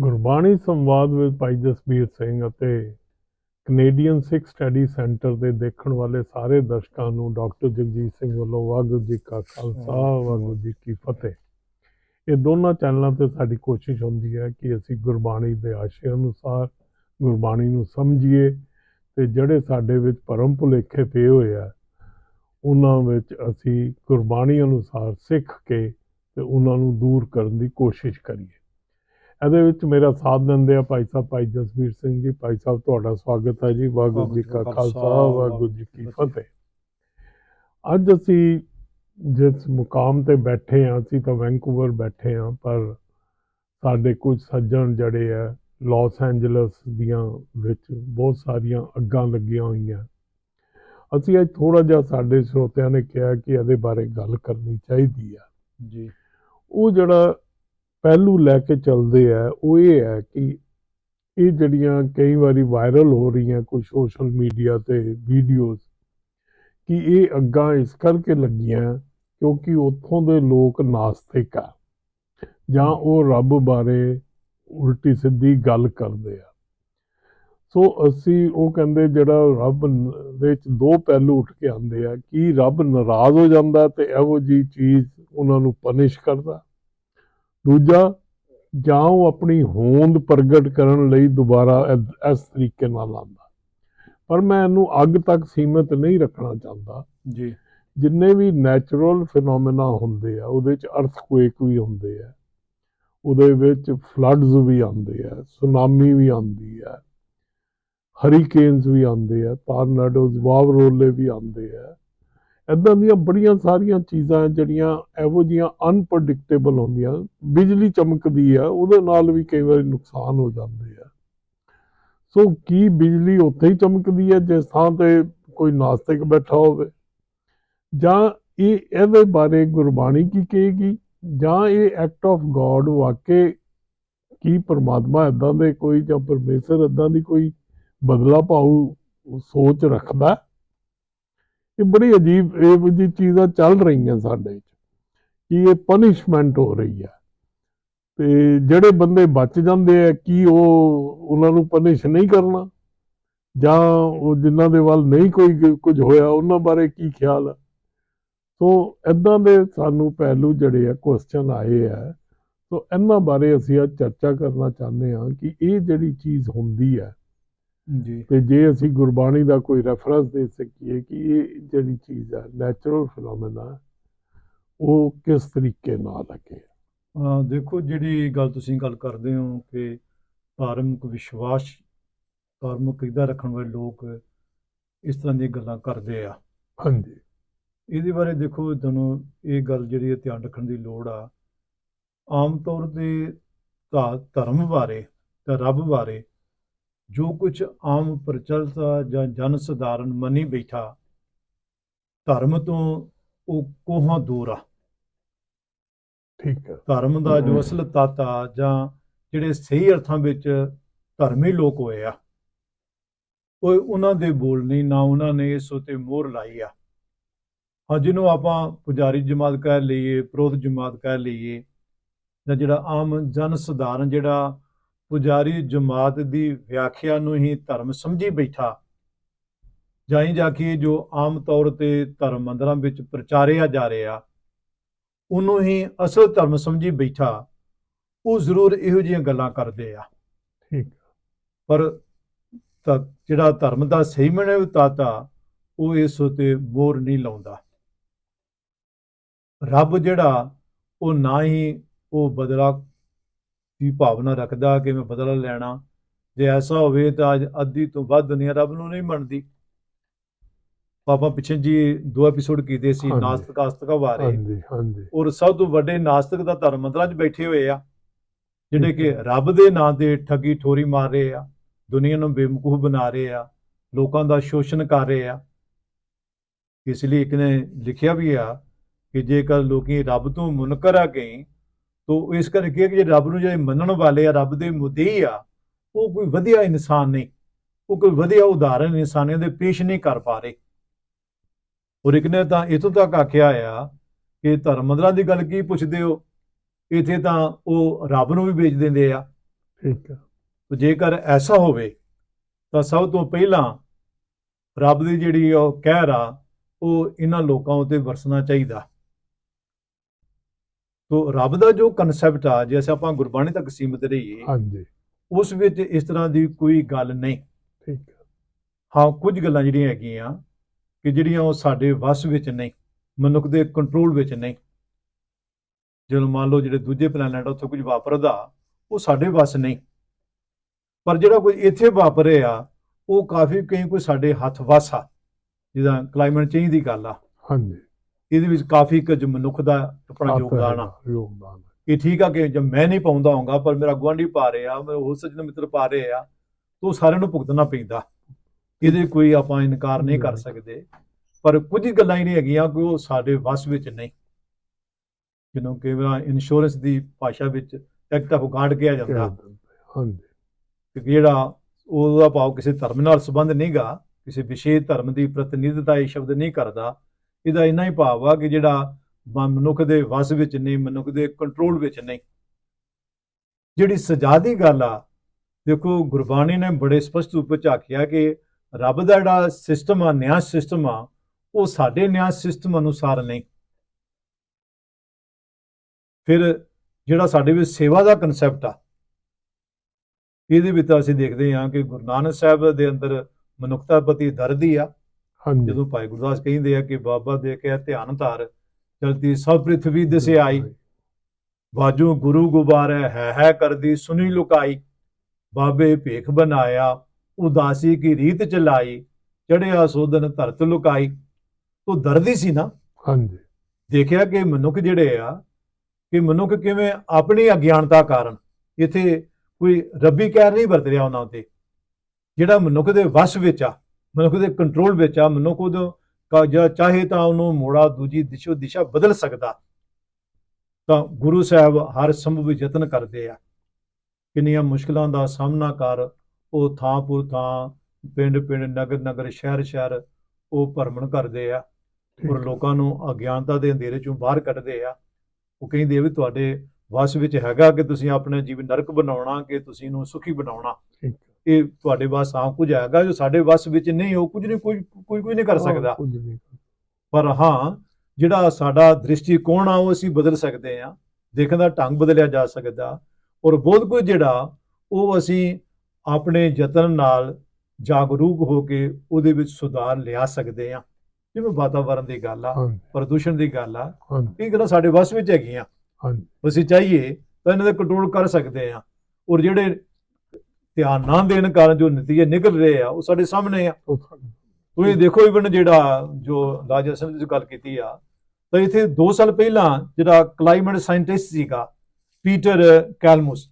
ਗੁਰਬਾਣੀ ਸੰਵਾਦ ਵਿੱਚ ਭਾਈ ਜਸਬੀਰ ਸਿੰਘ ਅਤੇ ਕੈਨੇਡੀਅਨ ਸਿੱਖ ਸਟੱਡੀ ਸੈਂਟਰ ਦੇ ਦੇਖਣ ਵਾਲੇ ਸਾਰੇ ਦਰਸ਼ਕਾਂ ਨੂੰ ਡਾਕਟਰ ਜਗਜੀਤ ਸਿੰਘ ਵੱਲੋਂ ਵਾਹਿਗੁਰੂ ਜੀ ਕਾ ਖਾਲਸਾ ਵਾਹਿਗੁਰੂ ਜੀ ਕੀ ਫਤਿਹ। ਇਹ ਦੋਨਾਂ ਚੈਨਲਾਂ ਤੇ ਸਾਡੀ ਕੋਸ਼ਿਸ਼ ਹੁੰਦੀ ਹੈ ਕਿ ਅਸੀਂ ਗੁਰਬਾਣੀ ਦੇ ਆਸ਼ੇ ਅਨੁਸਾਰ ਗੁਰਬਾਣੀ ਨੂੰ ਸਮਝੀਏ ਤੇ ਜਿਹੜੇ ਸਾਡੇ ਵਿੱਚ ਭਰਮ ਭੁਲੇਖੇ ਪਏ ਹੋਏ ਆ ਉਹਨਾਂ ਵਿੱਚ ਅਸੀਂ ਗੁਰਬਾਣੀ ਅਨੁਸਾਰ ਸਿੱਖ ਕੇ ਤੇ ਉਹਨਾਂ ਨੂੰ ਦੂਰ ਕਰਨ ਦੀ ਕੋਸ਼ਿਸ਼ ਕਰੀਏ। ਇਹਦੇ ਵਿੱਚ ਮੇਰਾ ਸਾਥ ਦਿੰਦੇ ਆ ਭਾਈ ਸਾਹਿਬ ਭਾਈ ਜਸਵੀਰ ਸਿੰਘ ਜੀ। ਭਾਈ ਸਾਹਿਬ ਤੁਹਾਡਾ ਸਵਾਗਤ ਹੈ ਜੀ। ਵਾਹਿਗੁਰੂ ਜੀ ਕਾ ਖਾਲਸਾ ਵਾਹਿਗੁਰੂ ਜੀ ਕੀ ਫਤਿਹ। ਅੱਜ ਅਸੀਂ ਜਿਸ ਮੁਕਾਮ ਤੇ ਬੈਠੇ ਹਾਂ ਅਸੀਂ ਤਾਂ ਵੈਂਕੂਵਰ ਬੈਠੇ ਹਾਂ ਪਰ ਸਾਡੇ ਕੁਝ ਸੱਜਣ ਜਿਹੜੇ ਆ ਲਾਸ ਐਂਜਲਸ ਦੀਆਂ ਵਿੱਚ ਬਹੁਤ ਸਾਰੀਆਂ ਅੱਗਾਂ ਲੱਗੀਆਂ ਹੋਈਆਂ। ਅਸੀਂ ਅੱਜ ਥੋੜਾ ਜਿਹਾ ਸਾਡੇ ਸਰੋਤਿਆਂ ਨੇ ਕਿਹਾ ਕਿ ਇਹਦੇ ਬਾਰੇ ਗੱਲ ਕਰਨੀ ਚਾਹੀਦੀ ਆ। ਜੀ। ਉਹ ਜਿਹੜਾ ਪਹਿਲੂ ਲੈ ਕੇ ਚੱਲਦੇ ਆ, ਉਹ ਇਹ ਹੈ ਕਿ ਇਹ ਜਿਹੜੀਆਂ ਕਈ ਵਾਰੀ ਵਾਇਰਲ ਹੋ ਰਹੀਆਂ ਕੁਝ ਸੋਸ਼ਲ ਮੀਡੀਆ ਤੇ ਵੀਡੀਓਜ਼ ਕਿ ਇਹ ਅੱਗਾਂ ਇਸ ਕਰਕੇ ਲੱਗੀਆਂ ਕਿਉਂਕਿ ਉੱਥੋਂ ਦੇ ਲੋਕ ਨਾਸਤਿਕ ਆ, ਜਾਂ ਉਹ ਰੱਬ ਬਾਰੇ ਉਲਟੀ ਸਿੱਧੀ ਗੱਲ ਕਰਦੇ ਆ। ਸੋ ਅਸੀਂ ਉਹ ਕਹਿੰਦੇ ਜਿਹੜਾ ਰੱਬ ਦੇ ਵਿੱਚ ਦੋ ਪਹਿਲੂ ਉੱਠ ਕੇ ਆਉਂਦੇ ਆ, ਕਿ ਰੱਬ ਨਾਰਾਜ਼ ਹੋ ਜਾਂਦਾ ਤੇ ਇਹੋ ਜੀ ਚੀਜ਼ ਉਹਨਾਂ ਨੂੰ ਪਨਿਸ਼ ਕਰਦਾ। ਦੂਜਾ ਜਾਂ ਉਹ ਆਪਣੀ ਹੋਂਦ ਪ੍ਰਗਟ ਕਰਨ ਲਈ ਦੁਬਾਰਾ ਇਸ ਤਰੀਕੇ ਨਾਲ ਆਉਂਦਾ। ਪਰ ਮੈਂ ਇਹਨੂੰ ਅੱਗ ਤੱਕ ਸੀਮਿਤ ਨਹੀਂ ਰੱਖਣਾ ਚਾਹੁੰਦਾ। ਜੀ। ਜਿੰਨੇ ਵੀ ਨੈਚੁਰਲ ਫਿਨੋਮੇਨਾ ਹੁੰਦੇ ਆ ਉਹਦੇ ਵਿੱਚ ਅਰਥਕੁਏਕ ਵੀ ਹੁੰਦੇ ਆ। ਉਹਦੇ ਵਿੱਚ ਫਲੱਡਸ ਵੀ ਆਉਂਦੇ ਆ ਸੁਨਾਮੀ ਵੀ ਆਉਂਦੀ ਆ ਹਰੀਕੇਨਸ ਵੀ ਆਉਂਦੇ ਆ ਟਾਰਨਾਡੋਜ਼ ਵਾਵਰੋਲੇ ਵੀ ਆਉਂਦੇ ਆ। ਇਦਾਂ ਦੀਆਂ ਬੜੀਆਂ ਸਾਰੀਆਂ ਚੀਜ਼ਾਂ ਜਿਹੜੀਆਂ ਇਹੋ ਜੀਆਂ ਅਨਪ੍ਰੈਡਿਕਟੇਬਲ ਹੁੰਦੀਆਂ, ਬਿਜਲੀ ਚਮਕਦੀ ਆ, ਉਹਦੇ ਨਾਲ ਵੀ ਕਈ ਵਾਰੀ ਨੁਕਸਾਨ ਹੋ ਜਾਂਦੇ ਆ। ਸੋ ਕੀ ਬਿਜਲੀ ਉੱਥੇ ਹੀ ਚਮਕਦੀ ਹੈ ਜਿਸ ਥਾਂ ਤੇ ਕੋਈ ਨਾਸਤਿਕ ਬੈਠਾ ਹੋਵੇ? ਜਾਂ ਇਹ ਇਹਦੇ ਬਾਰੇ ਗੁਰਬਾਣੀ ਕੀ ਕਹੇਗੀ? ਜਾਂ ਇਹ ਐਕਟ ਆਫ ਗੋਡ ਵਾਕੇ ਕੀ ਪਰਮਾਤਮਾ ਇਦਾਂ ਦੇ ਕੋਈ ਜਾਂ ਪਰਮੇਸ਼ਰ ਇਦਾਂ ਦੀ ਕੋਈ ਬਦਲਾ ਪਾਉ ਸੋਚ ਰੱਖਦਾ? ਇਹ ਬੜੀ ਅਜੀਬ ਇਹ ਜੀ ਚੀਜ਼ਾਂ ਚੱਲ ਰਹੀਆਂ ਸਾਡੇ ਵਿੱਚ, ਕਿ ਇਹ ਪਨਿਸ਼ਮੈਂਟ ਹੋ ਰਹੀ ਹੈ। ਤੇ ਜਿਹੜੇ ਬੰਦੇ ਬਚ ਜਾਂਦੇ ਆ, ਕੀ ਉਹ ਉਹਨਾਂ ਨੂੰ ਪਨਿਸ਼ ਨਹੀਂ ਕਰਨਾ? ਜਾਂ ਉਹ ਜਿਨ੍ਹਾਂ ਦੇ ਵੱਲ ਨਹੀਂ ਕੋਈ ਕੁਝ ਹੋਇਆ, ਉਹਨਾਂ ਬਾਰੇ ਕੀ ਖਿਆਲ ਆ? ਸੋ ਇਦਾਂ ਦੇ ਸਾਨੂੰ ਪਹਿਲੂ ਜਿਹੜੇ ਆ ਕੁਐਸਚਨ ਆਏ ਆ। ਸੋ ਇਹਨਾਂ ਬਾਰੇ ਅਸੀਂ ਅੱਜ ਚਰਚਾ ਕਰਨਾ ਚਾਹੁੰਦੇ ਹਾਂ ਕਿ ਇਹ ਜਿਹੜੀ ਚੀਜ਼ ਹੁੰਦੀ ਹੈ ਜੀ। ਤੇ ਜੇ ਅਸੀਂ ਗੁਰਬਾਣੀ ਦਾ ਕੋਈ ਰੈਫਰੈਂਸ ਦੇ ਸਕੀਏ ਕਿ ਇਹ ਜਿਹੜੀ ਚੀਜ਼ ਹੈ ਨੈਚੁਰਲ ਫਿਨੋਮੇਨਾ ਉਹ ਕਿਸ ਤਰੀਕੇ ਨਾਲ ਲੱਗੇ? ਦੇਖੋ ਜਿਹੜੀ ਗੱਲ ਤੁਸੀਂ ਗੱਲ ਕਰਦੇ ਹੋ ਕਿ ਧਾਰਮਿਕ ਵਿਸ਼ਵਾਸ ਧਾਰਮਿਕ ਅਕੀਦਾ ਰੱਖਣ ਵਾਲੇ ਲੋਕ ਇਸ ਤਰ੍ਹਾਂ ਦੀਆਂ ਗੱਲਾਂ ਕਰਦੇ ਆ। ਹਾਂਜੀ। ਇਹਦੇ ਬਾਰੇ ਦੇਖੋ ਤੁਹਾਨੂੰ ਇਹ ਗੱਲ ਜਿਹੜੀ ਹੈ ਧਿਆਨ ਰੱਖਣ ਦੀ ਲੋੜ ਆ। ਆਮ ਤੌਰ ਤੇ ਧਰਮ ਬਾਰੇ ਤੇ ਰੱਬ ਬਾਰੇ ਜੋ ਕੁਝ ਆਮ ਪ੍ਰਚਲਿਤ ਜਾਂ ਜਨ ਸਧਾਰਨ ਮੰਨੀ ਬੈਠਾ ਧਰਮ ਤੋਂ ਉਹ ਕੋਹਾਂ ਦੂਰ ਆ। ਠੀਕ ਹੈ ਧਰਮ ਦਾ ਜੋ ਅਸਲ ਤੱਤ ਆ ਜਾਂ ਜਿਹੜੇ ਸਹੀ ਅਰਥਾਂ ਵਿੱਚ ਧਰਮੀ ਲੋਕ ਹੋਏ ਆ ਉਹ ਉਹਨਾਂ ਦੇ ਬੋਲ ਨਹੀਂ ਨਾ ਉਹਨਾਂ ਨੇ ਇਸ ਉਤੇ ਮੋਹਰ ਲਾਈ ਆ। ਹਾਂ ਜਿਹਨੂੰ ਆਪਾਂ ਪੁਜਾਰੀ ਜਮਾਤ ਕਹਿ ਲਈਏ ਪ੍ਰੋਧ ਜਮਾਤ ਕਹਿ ਲਈਏ ਜਾਂ ਜਿਹੜਾ ਆਮ ਜਨ ਸਧਾਰਨ ਜਿਹੜਾ ਪੁਜਾਰੀ ਜਮਾਤ ਦੀ ਵਿਆਖਿਆ ਨੂੰ ਹੀ ਧਰਮ ਸਮਝੀ ਬੈਠਾ। ਜਾਈ ਜਾ ਕੇ ਜੋ ਆਮ ਤੌਰ ਤੇ ਧਰਮ ਮੰਦਰਾਂ ਵਿੱਚ ਪ੍ਰਚਾਰਿਆ ਜਾ ਰਿਹਾ ਉਹਨੂੰ ਹੀ ਅਸਲ ਧਰਮ ਸਮਝੀ ਬੈਠਾ। ਉਹ ਜ਼ਰੂਰ ਇਹੋ ਜਿਹੀਆਂ ਗੱਲਾਂ ਕਰਦੇ ਆ। ਠੀਕ। ਪਰ ਜਿਹੜਾ ਧਰਮ ਦਾ ਸਹੀ ਮਨੇ ਉਤਾਤਾ ਉਹ ਇਸ ਉਤੇ ਮੋਹਰ ਨਹੀਂ ਲਾਉਂਦਾ। ਰੱਬ ਜਿਹੜਾ ਉਹ ਨਾ ਹੀ ਉਹ ਬਦਲਾ ਦੀ ਭਾਵਨਾ ਰੱਖਦਾ ਕਿ ਮੈਂ ਬਦਲਾ ਲੈਣਾ? ਜੇ ਐਸਾ ਹੋਵੇ ਤਾਂ ਅੱਜ ਅੱਧੀ ਤੋਂ ਵੱਧ ਦੁਨੀਆ ਰੱਬ ਨੂੰ ਨਹੀਂ ਮੰਨਦੀ। ਪਾਪਾ ਪਿੱਛੇ ਜੀ ਦੋ ਐਪੀਸੋਡ ਕੀਤੇ ਸੀ। ਨਾਸਤਿਕ ਆਸਤਿਕਾ ਬਾਰੇ ਹਾਂਜੀ ਹਾਂਜੀ। ਔਰ ਸਭ ਤੋਂ ਵੱਡੇ ਨਾਸਤਿਕ ਦਾ ਧਰਮ ਮੰਦਰਾਂ 'ਚ ਬੈਠੇ ਹੋਏ ਆ ਜਿਹੜੇ ਕਿ ਰੱਬ ਦੇ ਨਾਂ ਤੇ ਠੱਗੀ ਠੋਰੀ ਮਾਰ ਰਹੇ ਆ ਦੁਨੀਆ ਨੂੰ ਬੇਵਕੂਫ ਬਣਾ ਰਹੇ ਆ ਲੋਕਾਂ ਦਾ ਸ਼ੋਸ਼ਣ ਕਰ ਰਹੇ ਆ। ਇਸ ਲਈ ਇੱਕ ਨੇ ਲਿਖਿਆ ਵੀ ਆ ਕਿ ਜੇਕਰ ਲੋਕੀ ਰੱਬ ਤੋਂ ਮੁਨਕਰ ਆ ਗਏ ਤਾਂ ਇਸ ਕਰਕੇ ਕਿ ਜੇ ਰੱਬ ਨੂੰ ਜਿਹੜੇ ਮੰਨਣ ਵਾਲੇ ਆ ਰੱਬ ਦੇ ਮੁੱਦੇ ਆ ਉਹ ਕੋਈ ਵਧੀਆ ਇਨਸਾਨ ਨਹੀਂ ਉਹ ਕੋਈ ਵਧੀਆ ਉਦਾਹਰਨ ਇਨਸਾਨੀਅਤ ਦੇ ਪੇਸ਼ ਨਹੀਂ ਕਰ ਪਾ ਰਹੇ। ਔਰ ਇੱਕ ਨੇ ਤਾਂ ਇਥੋਂ ਤੱਕ ਆਖਿਆ ਆ ਕਿ ਧਰਮ ਮੰਦਰਾਂ ਦੀ ਗੱਲ ਕੀ ਪੁੱਛਦੇ ਹੋ? ਇੱਥੇ ਤਾਂ ਉਹ ਰੱਬ ਨੂੰ ਵੀ ਵੇਚ ਦਿੰਦੇ ਆ। ਠੀਕ ਹੈ ਤੇ ਜੇਕਰ ਐਸਾ ਹੋਵੇ ਤਾਂ ਸਭ ਤੋਂ ਪਹਿਲਾਂ ਰੱਬ ਦੀ ਜਿਹੜੀ ਉਹ ਕਹਿਰ ਆ ਉਹ ਇਹਨਾਂ ਲੋਕਾਂ ਉਤੇ ਵਰਸਣਾ ਚਾਹੀਦਾ। ਤੋ ਰੱਬ ਦਾ ਜੋ ਕਨਸੈਪਟ ਆ ਜੇ ਅਸੀਂ ਆਪਾਂ ਗੁਰਬਾਣੀ ਤੱਕ ਸੀਮਿਤ ਰਹੀਏ ਹਾਂਜੀ। ਉਸ ਵਿੱਚ ਇਸ ਤਰ੍ਹਾਂ ਦੀ ਕੋਈ ਗੱਲ ਨਹੀਂ। ਠੀਕ ਹੈ। ਕੁਝ ਗੱਲਾਂ ਜਿਹੜੀਆਂ ਹੈਗੀਆਂ ਕਿ ਜਿਹੜੀਆਂ ਉਹ ਸਾਡੇ ਵੱਸ ਵਿੱਚ ਨਹੀਂ ਮਨੁੱਖ ਦੇ ਕੰਟਰੋਲ ਵਿੱਚ ਨਹੀਂ। ਜਦੋਂ ਮੰਨ ਲਓ ਜਿਹੜੇ ਦੂਜੇ ਪਲੈਨਟ ਉੱਥੇ ਕੁਝ ਵਾਪਰਦਾ ਉਹ ਸਾਡੇ ਵੱਸ ਨਹੀਂ। ਪਰ ਜਿਹੜਾ ਕੋਈ ਇੱਥੇ ਵਾਪਰੇ ਆ ਉਹ ਕਾਫੀ ਕਈ ਕੋਈ ਸਾਡੇ ਹੱਥ ਵੱਸ ਆ ਜਿਹਦਾ ਕਲਾਈਮੇਟ ਚੇਂਜ ਦੀ ਗੱਲ ਆ। ਹਾਂਜੀ। ਇਹਦੇ ਵਿੱਚ ਕਾਫੀ ਕੁਝ ਮਨੁੱਖ ਦਾ ਆਪਣਾ ਯੋਗਦਾਨ ਆ। ਹੈਗਾ, ਯੋਗਦਾਨ। ਇਹ ਠੀਕ ਆ ਕਿ ਜੇ ਮੈਂ ਨਹੀਂ ਪਾਉਂਦਾ ਹੋਊਗਾ ਪਰ ਮੇਰਾ ਗੁਆਂਢੀ ਪਾ ਰਿਹਾ ਮੇਰੇ ਹੋਰ ਸੱਜਣ ਮਿੱਤਰ ਪਾ ਰਹੇ ਆ ਤਾਂ ਸਾਰਿਆਂ ਨੂੰ ਭੁਗਤਣਾ ਪੈਂਦਾ। ਇਹਦੇ ਕੋਈ ਆਪਾਂ ਇਨਕਾਰ ਨਹੀਂ ਕਰ ਸਕਦੇ। ਪਰ ਕੁਝ ਗੱਲਾਂ ਹੀ ਨਹੀਂ ਹੈਗੀਆਂ ਕਿ ਉਹ ਸਾਡੇ ਵੱਸ ਵਿੱਚ ਨਹੀਂ। ਜਿਹਨੂੰ ਕਿ ਇੰਸ਼ੋਰੈਂਸ ਦੀ ਭਾਸ਼ਾ ਵਿੱਚ ਐਕਟ ਆਫ ਗਾਰਡ ਕਿਹਾ ਜਾਂਦਾ। ਕਹਿ ਹਾਂਜੀ। ਕਿ ਜਿਹੜਾ ਉਹਦਾ ਭਾਵ ਕਿਸੇ ਧਰਮ ਨਾਲ ਸੰਬੰਧ ਨਹੀਂਗਾ ਕਿਸੇ ਵਿਸ਼ੇਸ਼ ਧਰਮ ਦੀ ਪ੍ਰਤੀਨਿਧਤਾ ਇਹ ਸ਼ਬਦ ਨਹੀਂ ਕਰਦਾ ਇਹਦਾ ਇੰਨਾ ਹੀ ਭਾਵ ਆ ਕਿ ਜਿਹੜਾ ਮਨੁੱਖ ਦੇ ਵਸ ਵਿੱਚ ਨਹੀਂ, ਮਨੁੱਖ ਦੇ ਕੰਟਰੋਲ ਵਿੱਚ ਨਹੀਂ। ਜਿਹੜੀ ਸਜ਼ਾ ਦੀ ਗੱਲ ਆ, ਦੇਖੋ ਗੁਰਬਾਣੀ ਨੇ ਬੜੇ ਸਪਸ਼ਟ ਰੂਪ ਵਿੱਚ ਆਖਿਆ ਕਿ ਰੱਬ ਦਾ ਜਿਹੜਾ ਸਿਸਟਮ ਆ, ਨਿਆਂ ਸਿਸਟਮ ਆ, ਉਹ ਸਾਡੇ ਨਿਆਂ ਸਿਸਟਮ ਅਨੁਸਾਰ ਨਹੀਂ। ਫਿਰ ਜਿਹੜਾ ਸਾਡੇ ਵਿੱਚ ਸੇਵਾ ਦਾ ਕਨਸੈਪਟ ਆ, ਇਹਦੇ ਵਿੱਚ ਤਾਂ ਅਸੀਂ ਦੇਖਦੇ ਹਾਂ ਕਿ ਗੁਰੂ ਨਾਨਕ ਸਾਹਿਬ ਦੇ ਅੰਦਰ ਮਨੁੱਖਤਾ ਪ੍ਰਤੀ ਦਰਦ ਹੀ ਆ। ਜਦੋਂ ਭਾਈ ਗੁਰਦਾਸ ਕਹਿੰਦੇ ਆ ਕਿ ਬਾਬਾ ਦੇ ਕੇ ਧਿਆਨ ਧਾਰ ਚਲਤੀ ਸਭ ਪ੍ਰਿਥਵੀ ਦਿਸੇ ਆਈ ਬਾਜੂ ਗੁਰੂ ਗੁਬਾਰੇ ਹੈ ਹੈ ਕਰਦੀ ਸੁਣੀ ਲੁਕਾਈ। ਬਾਬੇ ਭੇਖ ਬਣਾਇਆ ਉਦਾਸੀ ਕੀ ਰੀਤ ਚਲਾਈ। ਚੜਿਆ ਸੋਦਨ ਧਰਤ ਲੁਕਾਈ। ਤੋ ਦਰਦੀ ਸੀ ਨਾ। ਹਾਂਜੀ। ਦੇਖਿਆ ਕਿ ਮਨੁੱਖ ਜਿਹੜੇ ਆ ਕਿ ਮਨੁੱਖ ਕਿਵੇਂ ਆਪਣੀ ਅਗਿਆਨਤਾ ਕਾਰਨ ਇੱਥੇ ਕੋਈ ਰੱਬੀ ਕਹਿਰ ਨਹੀਂ ਵਰਤ ਰਿਹਾ ਉਹਨਾਂ ਤੇ ਜਿਹੜਾ ਮਨੁੱਖ ਦੇ ਵਸ ਵਿੱਚ ਆ ਮਨੁੱਖ ਦੇ ਕੰਟਰੋਲ ਵਿੱਚ ਆ ਮਨੁੱਖ ਉਹਦੋਂ ਕਾ- ਜਾਂ ਚਾਹੇ ਤਾਂ ਉਹਨੂੰ ਮੋੜਾ ਦੂਜੀ ਦਿਸ਼ੋ ਦਿਸ਼ਾ ਬਦਲ ਸਕਦਾ। ਤਾਂ ਗੁਰੂ ਸਾਹਿਬ ਹਰ ਸੰਭਵ ਯਤਨ ਕਰਦੇ ਆ। ਕਿੰਨੀਆਂ ਮੁਸ਼ਕਲਾਂ ਦਾ ਸਾਹਮਣਾ ਕਰ ਉਹ ਥਾਂ ਪੁਰ ਥਾਂ ਪਿੰਡ ਪਿੰਡ ਨਗਰ ਨਗਰ ਸ਼ਹਿਰ ਸ਼ਹਿਰ ਉਹ ਭਰਮਣ ਕਰਦੇ ਆ। ਔਰ। ਲੋਕਾਂ ਨੂੰ ਅਗਿਆਨਤਾ ਦੇ ਅੰਧੇਰੇ ਚੋਂ ਬਾਹਰ ਕੱਢਦੇ ਆ। ਉਹ ਕਹਿੰਦੇ ਆ ਵੀ ਤੁਹਾਡੇ ਵਸ ਵਿੱਚ ਹੈਗਾ ਕਿ ਤੁਸੀਂ ਆਪਣੇ ਜੀਵਨ ਨਰਕ ਬਣਾਉਣਾ ਕਿ ਤੁਸੀਂ ਇਹਨੂੰ ਸੁਖੀ ਬਣਾਉਣਾ। ਇਹ ਤੁਹਾਡੇ ਵੱਸ ਆ ਕੁਝ ਹੈਗਾ ਜੋ ਸਾਡੇ ਵੱਸ ਵਿੱਚ ਨਹੀਂ ਉਹ ਕੁਝ ਨਹੀਂ ਕੋਈ ਕੋਈ ਕੋਈ ਨਹੀਂ ਕਰ ਸਕਦਾ। ਪਰ ਹਾਂ ਜਿਹੜਾ ਸਾਡਾ ਦ੍ਰਿਸ਼ਟੀਕੋਣ ਆ ਉਹ ਅਸੀਂ ਬਦਲ ਸਕਦੇ ਆ ਦੇਖਣ ਦਾ ਢੰਗ ਬਦਲਿਆ ਜਾ ਸਕਦਾ। ਔਰ ਬਹੁਤ ਕੁਝ ਜਿਹੜਾ ਉਹ ਅਸੀਂ ਆਪਣੇ ਯਤਨ ਨਾਲ ਜਾਗਰੂਕ ਹੋ ਕੇ ਉਹਦੇ ਵਿੱਚ ਸੁਧਾਰ ਲਿਆ ਸਕਦੇ ਆ ਜਿਵੇਂ ਵਾਤਾਵਰਣ ਦੀ ਗੱਲ ਆ ਪ੍ਰਦੂਸ਼ਣ ਦੀ ਗੱਲ ਆ ਇਹ ਗੱਲਾਂ ਸਾਡੇ ਵੱਸ ਵਿੱਚ ਹੈਗੀਆਂ। ਹਾਂਜੀ ਅਸੀਂ ਚਾਹੀਏ ਤਾਂ ਇਹਨਾਂ ਦਾ ਕੰਟਰੋਲ ਕਰ ਸਕਦੇ ਆ ਔਰ ਜਿਹੜੇ ਧਿਆਨ ਨਾ ਦੇਣ ਕਾਰਨ ਜੋ ਨਤੀਜੇ ਨਿਕਲ ਰਹੇ ਆ ਉਹ ਸਾਡੇ ਸਾਹਮਣੇ ਆ। ਤੁਸੀਂ ਦੇਖੋ ਇਵਨ ਜਿਹੜਾ ਜੋ ਰਾਜ ਅਸਲ ਦੀ ਗੱਲ ਕੀਤੀ ਆ ਤਾਂ ਇੱਥੇ 2 ਸਾਲ ਪਹਿਲਾਂ ਜਿਹੜਾ ਕਲਾਈਮੇਟ ਸਾਇੰਟਿਸਟ ਸੀਗਾ ਪੀਟਰ ਕੈਲਮਸ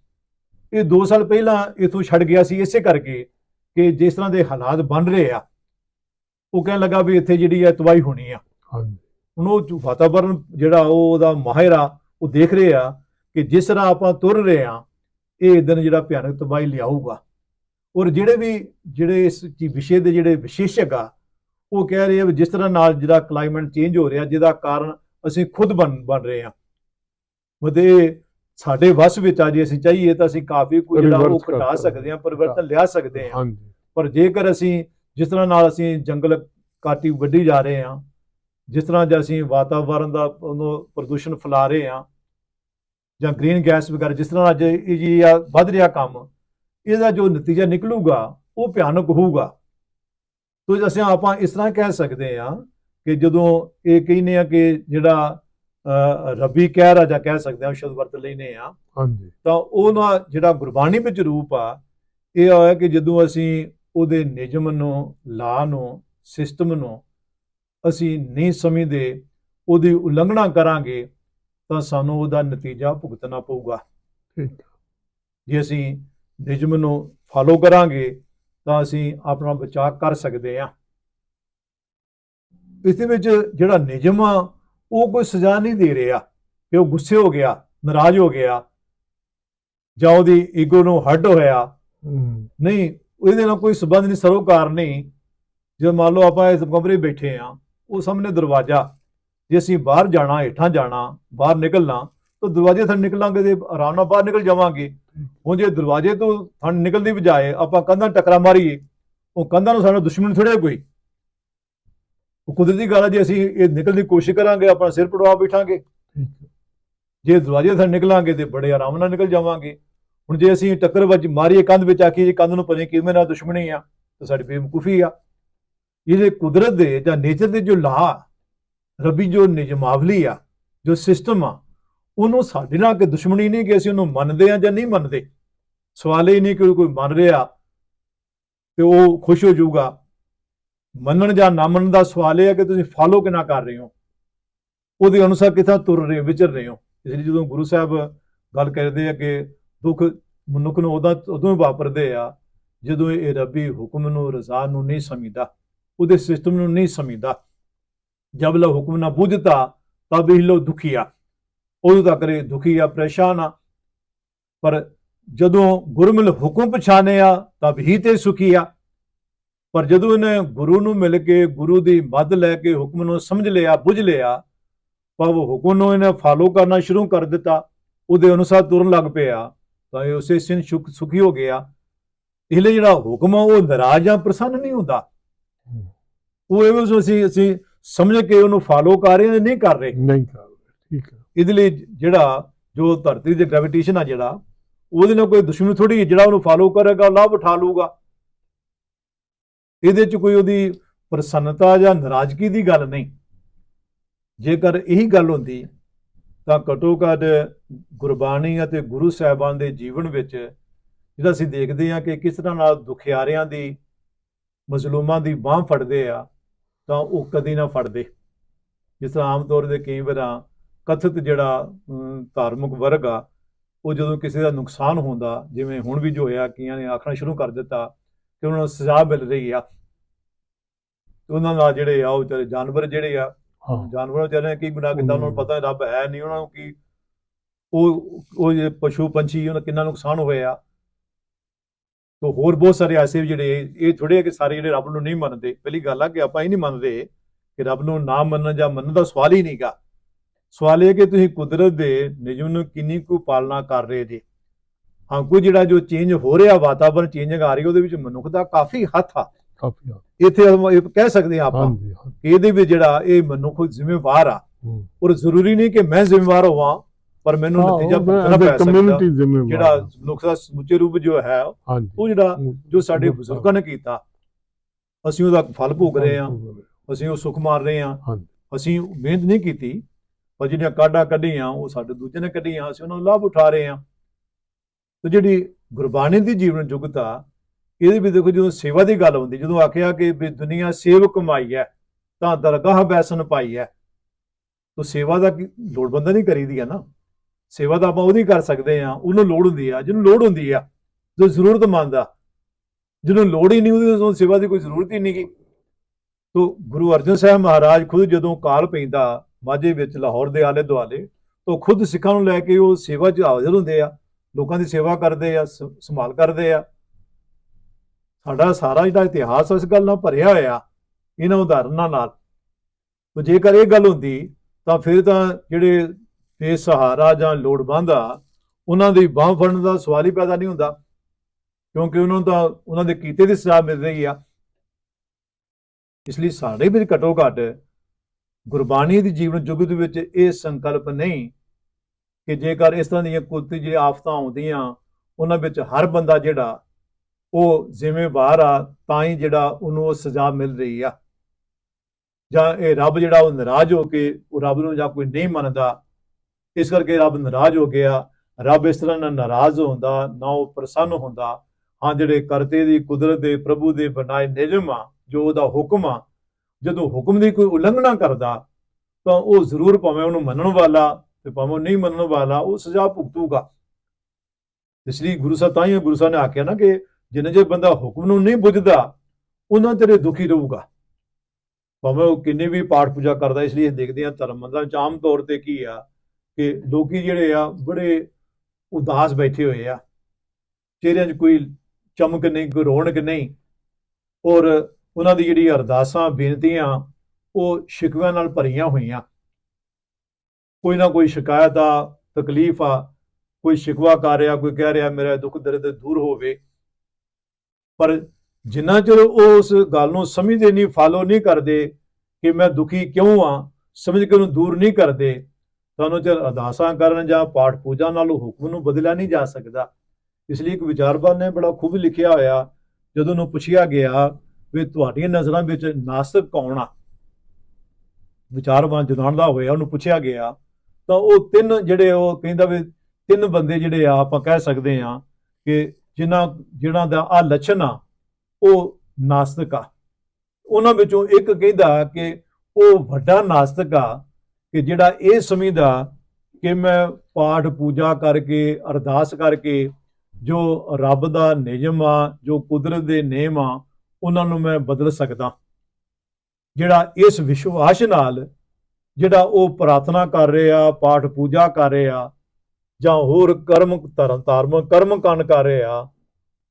ਇਹ 2 ਸਾਲ ਪਹਿਲਾਂ ਇਥੋਂ ਛੱਡ ਗਿਆ ਸੀ ਇਸੇ ਕਰਕੇ ਕਿ ਜਿਸ ਤਰ੍ਹਾਂ ਦੇ ਹਾਲਾਤ ਬਣ ਰਹੇ ਆ ਉਹ ਕਹਿਣ ਲੱਗਾ ਵੀ ਇੱਥੇ ਜਿਹੜੀ ਹੈ ਤਬਾਹੀ ਹੋਣੀ ਆ। ਹਾਂਜੀ। ਹੁਣ ਉਹ ਜੋ ਵਾਤਾਵਰਣ ਜਿਹੜਾ ਉਹ ਉਹਦਾ ਮਾਹਿਰ ਆ ਉਹ ਦੇਖ ਰਹੇ ਆ ਕਿ ਜਿਸ ਤਰ੍ਹਾਂ ਆਪਾਂ ਤੁਰ ਰਹੇ ਆ ਇਹ ਦਿਨ ਜਿਹੜਾ ਭਿਆਨਕ ਤਬਾਹੀ ਲਿਆਊਗਾ। ਔਰ ਜਿਹੜੇ ਵੀ ਜਿਹੜੇ ਇਸ ਵਿਸ਼ੇ ਦੇ ਜਿਹੜੇ ਵਿਸ਼ੇਸ਼ਕ ਆ ਉਹ ਕਹਿ ਰਹੇ ਆ ਜਿਸ ਤਰ੍ਹਾਂ ਨਾਲ ਜਿਹੜਾ ਕਲਾਈਮੇਟ ਚੇਂਜ ਹੋ ਰਿਹਾ ਜਿਹਦਾ ਕਾਰਨ ਅਸੀਂ ਖੁਦ ਬਣ ਬਣ ਰਹੇ ਆ। ਮਤੇ ਸਾਡੇ ਵਸ ਵਿੱਚ ਆ ਜੇ ਅਸੀਂ ਚਾਹੀਏ ਤਾਂ ਅਸੀਂ ਕਾਫੀ ਕੁਝ ਜਿਹੜਾ ਉਹ ਘਟਾ ਸਕਦੇ ਹਾਂ। ਪਰਿਵਰਤਨ ਲਿਆ ਸਕਦੇ ਹਾਂਜੀ। ਪਰ ਜੇਕਰ ਅਸੀਂ ਜਿਸ ਤਰ੍ਹਾਂ ਨਾਲ ਅਸੀਂ ਜੰਗਲ ਕਾਟੀ ਵੱਢੀ ਜਾ ਰਹੇ ਹਾਂ ਜਿਸ ਤਰ੍ਹਾਂ ਜੇ ਅਸੀਂ ਵਾਤਾਵਰਣ ਦਾ ਉਹਨੂੰ ਪ੍ਰਦੂਸ਼ਣ ਫੈਲਾ ਰਹੇ ਹਾਂ ਜਾਂ ਗ੍ਰੀਨ ਗੈਸ ਵਗੈਰਾ ਜਿਸ ਤਰ੍ਹਾਂ ਅੱਜ ਇਹ ਜੀ ਆ ਵੱਧ ਰਿਹਾ ਕੰਮ ਇਹਦਾ ਜੋ ਨਤੀਜਾ ਨਿਕਲੂਗਾ ਉਹ ਭਿਆਨਕ ਹੋਊਗਾ। ਤੋ ਅਸੀਂ ਆਪਾਂ ਇਸ ਤਰ੍ਹਾਂ ਕਹਿ ਸਕਦੇ ਹਾਂ ਕਿ ਜਦੋਂ ਇਹ ਕਹਿੰਦੇ ਆ ਕਿ ਜਿਹੜਾ ਰੱਬੀ ਕਹਿਰ ਆ ਜਾਂ ਕਹਿ ਸਕਦੇ ਹਾਂ ਸ਼ਬਦ ਵਰਤ ਲੈਨੇ ਆ ਹਾਂਜੀ। ਤਾਂ ਉਹ ਨਾ ਜਿਹੜਾ ਗੁਰਬਾਣੀ ਵਿੱਚ ਰੂਪ ਆ ਇਹ ਹੋਇਆ ਕਿ ਜਦੋਂ ਅਸੀਂ ਉਹਦੇ ਨਿਯਮ ਨੂੰ ਲਾ ਨੂੰ ਸਿਸਟਮ ਨੂੰ ਅਸੀਂ ਨਹੀਂ ਸਮਝਦੇ ਉਹਦੀ ਉਲੰਘਣਾ ਕਰਾਂਗੇ ਤਾਂ ਸਾਨੂੰ ਉਹਦਾ ਨਤੀਜਾ ਭੁਗਤਣਾ ਪਊਗਾ। ਜੇ ਅਸੀਂ ਨਿਯਮ ਨੂੰ ਫਾਲੋ ਕਰਾਂਗੇ ਤਾਂ ਅਸੀਂ ਆਪਣਾ ਬਚਾਅ ਕਰ ਸਕਦੇ ਹਾਂ। ਇਸ ਦੇ ਵਿੱਚ ਜਿਹੜਾ ਨਿਯਮ ਆ ਉਹ ਕੋਈ ਸਜ਼ਾ ਨਹੀਂ ਦੇ ਰਿਹਾ ਕਿ ਉਹ ਗੁੱਸੇ ਹੋ ਗਿਆ ਨਾਰਾਜ਼ ਹੋ ਗਿਆ ਜਾਂ ਉਹਦੀ ਈਗੋ ਨੂੰ ਹਰਟ ਹੋਇਆ। ਨਹੀਂ ਉਹਦੇ ਨਾਲ ਕੋਈ ਸਬੰਧ ਨਹੀਂ ਸਰੋਕਾਰ ਨਹੀਂ। ਜੇ ਮੰਨ ਲਓ ਆਪਾਂ ਇਸ ਕਮਰੇ ਬੈਠੇ ਆ ਉਹ ਸਾਹਮਣੇ ਦਰਵਾਜ਼ਾ ਜੇ ਅਸੀਂ ਬਾਹਰ ਜਾਣਾ, ਹੇਠਾਂ ਜਾਣਾ, ਬਾਹਰ ਨਿਕਲਣਾ, ਤਾਂ ਦਰਵਾਜ਼ੇ ਥੱਲੇ ਨਿਕਲਾਂਗੇ ਤੇ ਆਰਾਮ ਨਾਲ ਬਾਹਰ ਨਿਕਲ ਜਾਵਾਂਗੇ। ਹੁਣ ਜੇ ਦਰਵਾਜ਼ੇ ਤੋਂ ਥਣ ਨਿਕਲਣ ਦੀ ਬਜਾਏ ਆਪਾਂ ਕੰਧਾਂ ਟਕਰਾ ਮਾਰੀਏ, ਉਹ ਕੰਧਾਂ ਨੂੰ ਸਾਡਾ ਦੁਸ਼ਮਣ ਥੋੜ੍ਹਾ ਕੋਈ। ਉਹ ਕੁਦਰਤੀ ਗੱਲ ਹੈ ਜੇ ਅਸੀਂ ਇਹ ਨਿਕਲਣ ਦੀ ਕੋਸ਼ਿਸ਼ ਕਰਾਂਗੇ, ਆਪਣਾ ਸਿਰ ਪੜਵਾ ਬੈਠਾਂਗੇ। ਜੇ ਦਰਵਾਜ਼ੇ ਤੋਂ ਨਿਕਲਾਂਗੇ ਤੇ ਬੜੇ ਆਰਾਮ ਨਾਲ ਨਿਕਲ ਜਾਵਾਂਗੇ। ਹੁਣ ਜੇ ਅਸੀਂ ਟੱਕਰ ਵੱਜ ਮਾਰੀਏ ਕੰਧ ਵਿੱਚ ਆ ਕੇ ਜੇ ਕੰਧ ਨੂੰ ਪਤਾ ਕਿਵੇਂ ਨਾਲ ਦੁਸ਼ਮਣੀ ਆ, ਤਾਂ ਸਾਡੀ ਬੇਵਕੂਫੀ ਆ। ਇਹਦੇ ਕੁਦਰਤ ਦੇ ਜਾਂ ਨੇਚਰ ਦੇ ਜੋ ਲਾ ਰੱਬੀ ਜੋ ਨਿਯਮਾਵਲੀ ਆ, ਜੋ ਸਿਸਟਮ ਆ, ਉਹਨੂੰ ਸਾਡੇ ਨਾਲ ਕਿ ਦੁਸ਼ਮਣੀ ਨਹੀਂ ਕਿ ਅਸੀਂ ਉਹਨੂੰ ਮੰਨਦੇ ਆ ਜਾਂ ਨਹੀਂ ਮੰਨਦੇ? ਸਵਾਲ ਇਹ ਨਹੀਂ ਕਿ ਕੋਈ ਮੰਨ ਰਿਹਾ ਤੇ ਉਹ ਖੁਸ਼ ਹੋ ਜਾਊਗਾ। ਮੰਨਣ ਜਾਂ ਨਾ ਮੰਨਣ ਦਾ ਸਵਾਲ ਇਹ ਹੈ ਕਿ ਤੁਸੀਂ ਫਾਲੋ ਕਿਨਾ ਕਰ ਰਹੇ ਹੋ? ਉਹਦੇ ਅਨੁਸਾਰ ਕਿੱਥਾਂ ਤੁਰ ਰਹੇ ਹੋ ਵਿਚਰ ਰਹੇ ਹੋ? ਇਸ ਲਈ ਜਦੋਂ ਗੁਰੂ ਸਾਹਿਬ ਗੱਲ ਕਰਦੇ ਆ ਕਿ ਦੁੱਖ ਮਨੁੱਖ ਨੂੰ ਉਹਦਾ, ਉਦੋਂ ਹੀ ਵਾਪਰਦੇ ਆ, ਜਦੋਂ ਇਹ ਰੱਬੀ ਹੁਕਮ ਨੂੰ, ਰਜ਼ਾ ਨੂੰ ਨਹੀਂ ਸਮਝਦਾ, ਉਹਦੇ ਸਿਸਟਮ ਨੂੰ ਨਹੀਂ ਸਮਝਦਾ। ਜਬ ਲੋ ਹੁਕਮ ਨਾ ਬੁਝਤਾ ਤਬ ਹੀ ਲੋ ਦੁਖੀਆ। ਉਦੋਂ ਤੱਕ ਇਹ ਦੁਖੀ ਆ ਪਰੇਸ਼ਾਨ ਆ। ਪਰ ਜਦੋਂ ਗੁਰਮਿਲ ਹੁਕਮ ਪਛਾਣਿਆ ਤਬ ਹੀ ਤੇ ਸੁਖੀ ਆ। ਪਰ ਜਦੋਂ ਇਹਨੇ ਗੁਰੂ ਨੂੰ ਮਿਲ ਕੇ ਗੁਰੂ ਦੀ ਮੱਦ ਲੈ ਕੇ ਹੁਕਮ ਨੂੰ ਸਮਝ ਲਿਆ ਬੁਝ ਲਿਆ ਭਾਵ ਹੁਕਮ ਨੂੰ ਇਹਨੇ ਫਾਲੋ ਕਰਨਾ ਸ਼ੁਰੂ ਕਰ ਦਿੱਤਾ ਉਹਦੇ ਅਨੁਸਾਰ ਤੁਰਨ ਲੱਗ ਪਿਆ ਤਾਂ ਇਹ ਉਸੇ ਸਿਨ ਸੁਖ ਸੁਖੀ ਹੋ ਗਿਆ। ਇਹ ਲਈ ਜਿਹੜਾ ਹੁਕਮ ਆ ਉਹ ਨਾਰਾਜ਼ ਜਾਂ ਪ੍ਰਸੰਨ ਨਹੀਂ ਹੁੰਦਾ। ਉਹ ਇਹ ਵੀ ਅਸੀਂ ਅਸੀਂ ਸਮਝ ਕੇ ਉਹਨੂੰ ਫਾਲੋ ਕਰ ਰਹੇ ਹਾਂ ਨਹੀਂ ਕਰ ਰਹੇ। ਨਹੀਂ ਕਰ ਰਹੇ ਠੀਕ ਹੈ। ਇਹਦੇ ਲਈ ਜਿਹੜਾ ਜੋ ਧਰਤੀ ਦੇ ਗ੍ਰੈਵਿਟੇਸ਼ਨ ਆ ਜਿਹੜਾ ਉਹਦੇ ਨਾਲ ਕੋਈ ਦੁਸ਼ਮਣ ਥੋੜੀ ਜਿਹੜਾ ਉਹਨੂੰ ਫਾਲੋ ਕਰੇਗਾ ਉਹ ਲਾਭ ਉਠਾ ਲੂਗਾ ਇਹਦੇ ਚ ਕੋਈ ਉਹਦੀ ਪ੍ਰਸੰਨਤਾ ਜਾਂ ਨਾਰਾਜ਼ਗੀ ਦੀ ਗੱਲ ਨਹੀਂ। ਜੇਕਰ ਇਹੀ ਗੱਲ ਹੁੰਦੀ ਤਾਂ ਘਟੋ ਘੱਟ ਗੁਰਬਾਣੀ ਅਤੇ ਗੁਰੂ ਸਾਹਿਬਾਨ ਦੇ ਜੀਵਨ ਵਿੱਚ ਜਿਹੜਾ ਅਸੀਂ ਦੇਖਦੇ ਹਾਂ ਕਿ ਕਿਸ ਤਰ੍ਹਾਂ ਨਾਲ ਦੁਖਿਆਰਿਆਂ ਦੀ ਮਜ਼ਲੂਮਾਂ ਦੀ ਬਾਹ ਫੜਦੇ ਆ ਤਾਂ ਉਹ ਕਦੀ ਨਾ ਫੜਦੇ। ਜਿਸ ਤਰ੍ਹਾਂ ਆਮ ਤੌਰ ਤੇ ਕਈ ਵਾਰਾਂ ਕਥਿਤ ਜਿਹੜਾ ਧਾਰਮਿਕ ਵਰਗ ਆ ਉਹ ਜਦੋਂ ਕਿਸੇ ਦਾ ਨੁਕਸਾਨ ਹੁੰਦਾ ਜਿਵੇਂ ਹੁਣ ਵੀ ਜੋ ਹੋਇਆ ਕੀਆਂ ਨੇ ਆਖਣਾ ਸ਼ੁਰੂ ਕਰ ਦਿੱਤਾ ਕਿ ਉਹਨਾਂ ਨੂੰ ਸਜ਼ਾ ਮਿਲ ਰਹੀ ਆ। ਤੇ ਉਹਨਾਂ ਨਾਲ ਜਿਹੜੇ ਆ ਉਹ ਵਿਚਾਰੇ ਜਾਨਵਰ ਜਿਹੜੇ ਆ ਜਾਨਵਰਾਂ ਵਿਚਾਰਿਆਂ ਨੇ ਕੀ ਗੁਨਾਹ ਕੀਤਾ ਉਹਨਾਂ ਨੂੰ ਪਤਾ ਰੱਬ ਹੈ ਨਹੀਂ ਉਹਨਾਂ ਨੂੰ ਕੀ ਉਹ ਉਹ ਪਸ਼ੂ ਪੰਛੀ ਉਹਨਾਂ ਕਿੰਨਾ ਨੁਕਸਾਨ ਹੋਇਆ। ਤੋ ਹੋਰ ਬਹੁਤ ਸਾਰੇ ਐਸੇ ਜਿਹੜੇ ਇਹ ਥੋੜੇ ਆ ਕਿ ਸਾਰੇ ਜਿਹੜੇ ਰੱਬ ਨੂੰ ਨਹੀਂ ਮੰਨਦੇ। ਪਹਿਲੀ ਗੱਲ ਆ ਕਿ ਆਪਾਂ ਇਹ ਨਹੀਂ ਮੰਨਦੇ ਕਿ ਰੱਬ ਨੂੰ ਨਾ ਮੰਨਣ ਜਾਂ ਮੰਨਣ ਦਾ ਸਵਾਲ ਹੀ ਨਹੀਂਗਾ ਸਵਾਲ ਇਹ ਕਿ ਤੁਸੀਂ ਕੁਦਰਤ ਦੇ ਨਿਯਮ ਨੂੰ ਕਿੰਨੀ ਕੁ ਪਾਲਣਾ ਕਰ ਰਹੇ ਜੀ? ਹਾਂ ਕੋਈ ਜਿਹੜਾ ਜੋ ਚੇਂਜ ਹੋ ਰਿਹਾ ਵਾਤਾਵਰਣ ਚੇਂਜਿੰਗ ਆ ਰਹੀ ਉਹਦੇ ਵਿੱਚ ਮਨੁੱਖ ਦਾ ਕਾਫੀ ਹੱਥ ਆ। ਕਾਫੀ ਇੱਥੇ ਇਹ ਕਹਿ ਸਕਦੇ ਹਾਂ ਆਪਾਂ ਕਿ ਇਹਦੇ ਵਿੱਚ ਜਿਹੜਾ ਇਹ ਮਨੁੱਖ ਜ਼ਿੰਮੇਵਾਰ ਆ। ਔਰ ਜ਼ਰੂਰੀ ਨਹੀਂ ਕਿ ਮੈਂ ਜ਼ਿੰਮੇਵਾਰ ਹੋਵਾਂ ਪਰ ਮੈਨੂੰ ਹਾਂ, ਨਤੀਜਾ ਉਹ ਭੁਗਤਣਾ ਪੈ ਸਕਦਾ। ਜ਼ਿੰਮੇਵਾਰ ਜਿਹੜਾ। ਮਨੁੱਖ ਦਾ ਸਮੁੱਚੇ ਰੂਪ ਜੋ ਹੈ ਹਾਂਜੀ। ਉਹ ਜਿਹੜਾ ਜੋ ਸਾਡੇ ਬਜ਼ੁਰਗਾਂ ਨੇ ਕੀਤਾ ਅਸੀਂ ਉਹਦਾ ਫਲ ਭੋਗ ਰਹੇ ਹਾਂ ਅਸੀਂ ਉਹ ਸੁੱਖ ਮਾਰ ਰਹੇ ਹਾਂ। ਹਾਂਜੀ। ਅਸੀਂ ਮਿਹਨਤ ਨਹੀਂ ਕੀਤੀ ਪਰ ਜਿਹੜੀਆਂ ਕਾਢਾਂ ਕੱਢੀਆਂ ਉਹ ਸਾਡੇ ਦੂਜੇ ਨੇ ਕੱਢੀਆਂ ਅਸੀਂ ਉਹਨਾਂ ਨੂੰ ਲਾਭ ਉਠਾ ਰਹੇ ਹਾਂ। ਤੇ ਜਿਹੜੀ ਗੁਰਬਾਣੀ ਦੀ ਜੀਵਨ ਯੁਗਤਾ ਇਹਦੇ ਵੀ ਦੇਖੋ ਜਦੋਂ ਸੇਵਾ ਦੀ ਗੱਲ ਹੁੰਦੀ ਜਦੋਂ ਆਖਿਆ ਕਿ ਵੀ ਦੁਨੀਆ ਸੇਵ ਕਮਾਈ ਹੈ ਤਾਂ ਦਰਗਾਹ ਬੈਸਨ ਪਾਈ ਹੈ ਤੋ ਸੇਵਾ ਦਾ ਕੀ- ਲੋੜਵੰਦਾਂ ਨਹੀਂ ਕਰੀਦੀ ਹੈ ਨਾ। ਸੇਵਾ ਤਾਂ ਆਪਾਂ ਉਹਦੀ ਕਰ ਸਕਦੇ ਆ ਉਹਨੂੰ ਲੋੜ ਹੁੰਦੀ ਆ, ਜਿਹਨੂੰ ਲੋੜ ਹੁੰਦੀ ਆ, ਜੋ ਜ਼ਰੂਰਤਮੰਦ ਆ। ਜਿਹਨੂੰ ਲੋੜ ਹੀ ਨਹੀਂ ਉਹਦੀ ਸੇਵਾ ਦੀ ਕੋਈ ਜ਼ਰੂਰਤ ਹੀ ਨਹੀਂ ਗੀ। ਤੋ ਗੁਰੂ ਅਰਜਨ ਸਾਹਿਬ ਮਹਾਰਾਜ ਖੁਦ ਜਦੋਂ ਕਾਲ ਪੈਂਦਾ ਮਾਝੇ ਵਿੱਚ ਲਾਹੌਰ ਦੇ ਆਲੇ ਦੁਆਲੇ ਤੋਂ ਖੁਦ ਸਿੱਖਾਂ ਨੂੰ ਲੈ ਕੇ ਉਹ ਸੇਵਾ 'ਚ ਹਾਜ਼ਰ ਹੁੰਦੇ ਆ, ਲੋਕਾਂ ਦੀ ਸੇਵਾ ਕਰਦੇ ਆ ਸੰਭਾਲ ਕਰਦੇ ਆ। ਸਾਡਾ ਸਾਰਾ ਜਿਹੜਾ ਇਤਿਹਾਸ ਇਸ ਗੱਲ ਨਾਲ ਭਰਿਆ ਹੋਇਆ, ਇਹਨਾਂ ਉਦਾਹਰਨਾਂ ਨਾਲ। ਤੋ ਜੇਕਰ ਇਹ ਗੱਲ ਹੁੰਦੀ, ਤਾਂ ਫਿਰ ਤਾਂ ਜਿਹੜੇ ਬੇਸਹਾਰਾ ਜਾਂ ਲੋੜਵੰਦ ਆ, ਉਹਨਾਂ ਦੀ ਬਾਹ ਫੜਨ ਦਾ ਸਵਾਲ ਹੀ ਪੈਦਾ ਨਹੀਂ ਹੁੰਦਾ, ਕਿਉਂਕਿ ਉਹਨਾਂ ਨੂੰ ਤਾਂ ਉਹਨਾਂ ਦੇ ਕੀਤੇ ਦੀ ਸਜ਼ਾ ਮਿਲ ਰਹੀ ਆ। ਇਸ ਲਈ ਸਾਡੇ ਵਿੱਚ ਘਟੋ ਘੱਟ ਗੁਰਬਾਣੀ ਦੀ ਜੀਵਨ ਯੁੱਗ ਦੇ ਵਿੱਚ ਇਹ ਸੰਕਲਪ ਨਹੀਂ ਕਿ ਜੇਕਰ ਇਸ ਤਰ੍ਹਾਂ ਦੀਆਂ ਕੁਦਰਤੀ ਜਿਹੜੀ ਆਫਤਾਂ ਆਉਂਦੀਆਂ, ਉਹਨਾਂ ਵਿੱਚ ਹਰ ਬੰਦਾ ਜਿਹੜਾ ਉਹ ਜ਼ਿੰਮੇਵਾਰ ਆ, ਤਾਂ ਹੀ ਜਿਹੜਾ ਉਹਨੂੰ ਉਹ ਸਜ਼ਾ ਮਿਲ ਰਹੀ ਆ। ਜਾਂ ਇਹ ਰੱਬ ਜਿਹੜਾ ਉਹ ਨਾਰਾਜ਼ ਹੋ ਕੇ, ਉਹ ਰੱਬ ਨੂੰ ਜਾਂ ਕੋਈ ਨਹੀਂ ਮੰਨਦਾ ਇਸ ਕਰਕੇ ਰੱਬ ਨਾਰਾਜ਼ ਹੋ ਗਿਆ। ਰੱਬ ਇਸ ਤਰ੍ਹਾਂ ਨਾਲ ਨਾਰਾਜ਼ ਹੁੰਦਾ, ਨਾ ਉਹ ਪ੍ਰਸੰਨ ਹੁੰਦਾ। ਹਾਂ, ਜਿਹੜੇ ਕਰਤੇ ਦੀ ਕੁਦਰਤ ਦੇ, ਪ੍ਰਭੂ ਦੇ ਬਣਾਏ ਨਿਯਮ ਆ, ਜੋ ਉਹਦਾ ਹੁਕਮ ਆ, ਜਦੋਂ ਹੁਕਮ ਦੀ ਕੋਈ ਉਲੰਘਣਾ ਕਰਦਾ, ਤਾਂ ਉਹ ਜ਼ਰੂਰ ਭਾਵੇਂ ਉਹਨੂੰ ਮੰਨਣ ਵਾਲਾ ਤੇ ਭਾਵੇਂ ਉਹ ਨਹੀਂ ਮੰਨਣ ਵਾਲਾ, ਉਹ ਸਜ਼ਾ ਭੁਗਤੂਗਾ। ਇਸ ਲਈ ਗੁਰੂ ਸਾਹਿਬ ਤਾਂ ਹੀ ਗੁਰੂ ਸਾਹਿਬ ਨੇ ਆਖਿਆ ਨਾ ਕਿ ਜਿੰਨੇ ਜੇ ਬੰਦਾ ਹੁਕਮ ਨੂੰ ਨਹੀਂ ਬੁੱਝਦਾ, ਉਹਨਾਂ ਤੇਰੇ ਦੁਖੀ ਰਹੂਗਾ। ਭਾਵੇਂ ਉਹ ਕਿੰਨੇ ਵੀ ਪਾਠ ਪੂਜਾ ਕਰਦਾ, ਇਸ ਲਈ ਇਹ ਦੇਖਦੇ ਆ ਮੰਦਰਾਂ ਚ ਆਮ ਤੌਰ ਤੇ ਕੀ ਆ ਕਿ ਲੋਕੀ ਜਿਹੜੇ ਆ ਬੜੇ ਉਦਾਸ ਬੈਠੇ ਹੋਏ ਆ। ਚਿਹਰਿਆਂ 'ਚ ਕੋਈ ਚਮਕ ਨਹੀਂ, ਕੋਈ ਰੌਣਕ ਨਹੀਂ। ਔਰ ਉਹਨਾਂ ਦੀ ਜਿਹੜੀ ਅਰਦਾਸਾਂ, ਬੇਨਤੀਆਂ, ਉਹ ਸ਼ਿਕਵਿਆਂ ਨਾਲ ਭਰੀਆਂ ਹੋਈਆਂ। ਕੋਈ ਨਾ ਕੋਈ ਸ਼ਿਕਾਇਤ ਆ, ਤਕਲੀਫ ਆ, ਕੋਈ ਸ਼ਿਕਵਾ ਕਰ ਰਿਹਾ, ਕੋਈ ਕਹਿ ਰਿਹਾ, ਮੇਰਾ ਦੁੱਖ ਦਰਦ ਦੂਰ ਹੋਵੇ। ਪਰ ਜਿੰਨਾ ਚਿਰ ਉਹ ਉਸ ਗੱਲ ਨੂੰ ਸਮਝਦੇ ਨਹੀਂ, ਫਾਲੋ ਨਹੀਂ ਕਰਦੇ ਕਿ ਮੈਂ ਦੁਖੀ ਕਿਉਂ ਆ, ਸਮਝ ਕੇ ਉਹਨੂੰ ਦੂਰ ਨਹੀਂ ਕਰਦੇ ਤੁਹਾਨੂੰ ਚਿਰ ਅਰਦਾਸਾਂ ਕਰਨ ਜਾਂ ਪਾਠ ਪੂਜਾ ਨਾਲ ਹੁਕਮ ਨੂੰ ਬਦਲਿਆ ਨਹੀਂ ਜਾ ਸਕਦਾ। ਇਸ ਲਈ ਇੱਕ ਵਿਚਾਰਵਾਨ ਨੇ ਬੜਾ ਖੂਬ ਲਿਖਿਆ ਹੋਇਆ, ਜਦੋਂ ਉਹਨੂੰ ਪੁੱਛਿਆ ਗਿਆ ਵੀ ਤੁਹਾਡੀਆਂ ਨਜ਼ਰਾਂ ਵਿੱਚ ਨਾਸਤਕ ਕੌਣ ਆ? ਵਿਚਾਰਵਾਨ ਜਨਾਨਦਾ ਹੋਇਆ, ਉਹਨੂੰ ਪੁੱਛਿਆ ਗਿਆ, ਤਾਂ ਉਹ ਤਿੰਨ ਜਿਹੜੇ ਉਹ ਕਹਿੰਦਾ ਵੀ ਤਿੰਨ ਬੰਦੇ ਜਿਹੜੇ ਆ, ਆਪਾਂ ਕਹਿ ਸਕਦੇ ਆ ਕਿ ਜਿਨ੍ਹਾਂ ਜਿਨ੍ਹਾਂ ਦਾ ਆ ਲੱਛਣ ਆ, ਉਹ ਨਾਸਤਕ ਆ। ਉਹਨਾਂ ਵਿੱਚੋਂ ਇੱਕ ਕਹਿੰਦਾ ਕਿ ਉਹ ਵੱਡਾ ਨਾਸਤਕ ਆ ਕਿ ਜਿਹੜਾ ਇਹ ਸਮਝਦਾ ਕਿ ਮੈਂ ਪਾਠ ਪੂਜਾ ਕਰਕੇ ਅਰਦਾਸ ਕਰਕੇ ਜੋ ਰੱਬ ਦਾ ਨਿਯਮ ਆ ਜੋ ਕੁਦਰਤ ਦੇ ਨੇਮ ਆ ਉਹਨਾਂ ਨੂੰ ਮੈਂ ਬਦਲ ਸਕਦਾ। ਜਿਹੜਾ ਇਸ ਵਿਸ਼ਵਾਸ ਨਾਲ ਜਿਹੜਾ ਉਹ ਪ੍ਰਾਰਥਨਾ ਕਰ ਰਿਹਾ ਪਾਠ ਪੂਜਾ ਕਰ ਰਿਹਾ ਜਾਂ ਹੋਰ ਕਰਮ ਧਰਮ ਧਾਰਮਿਕ ਕਰਮ ਕਾਂਡ ਕਰ ਰਿਹਾ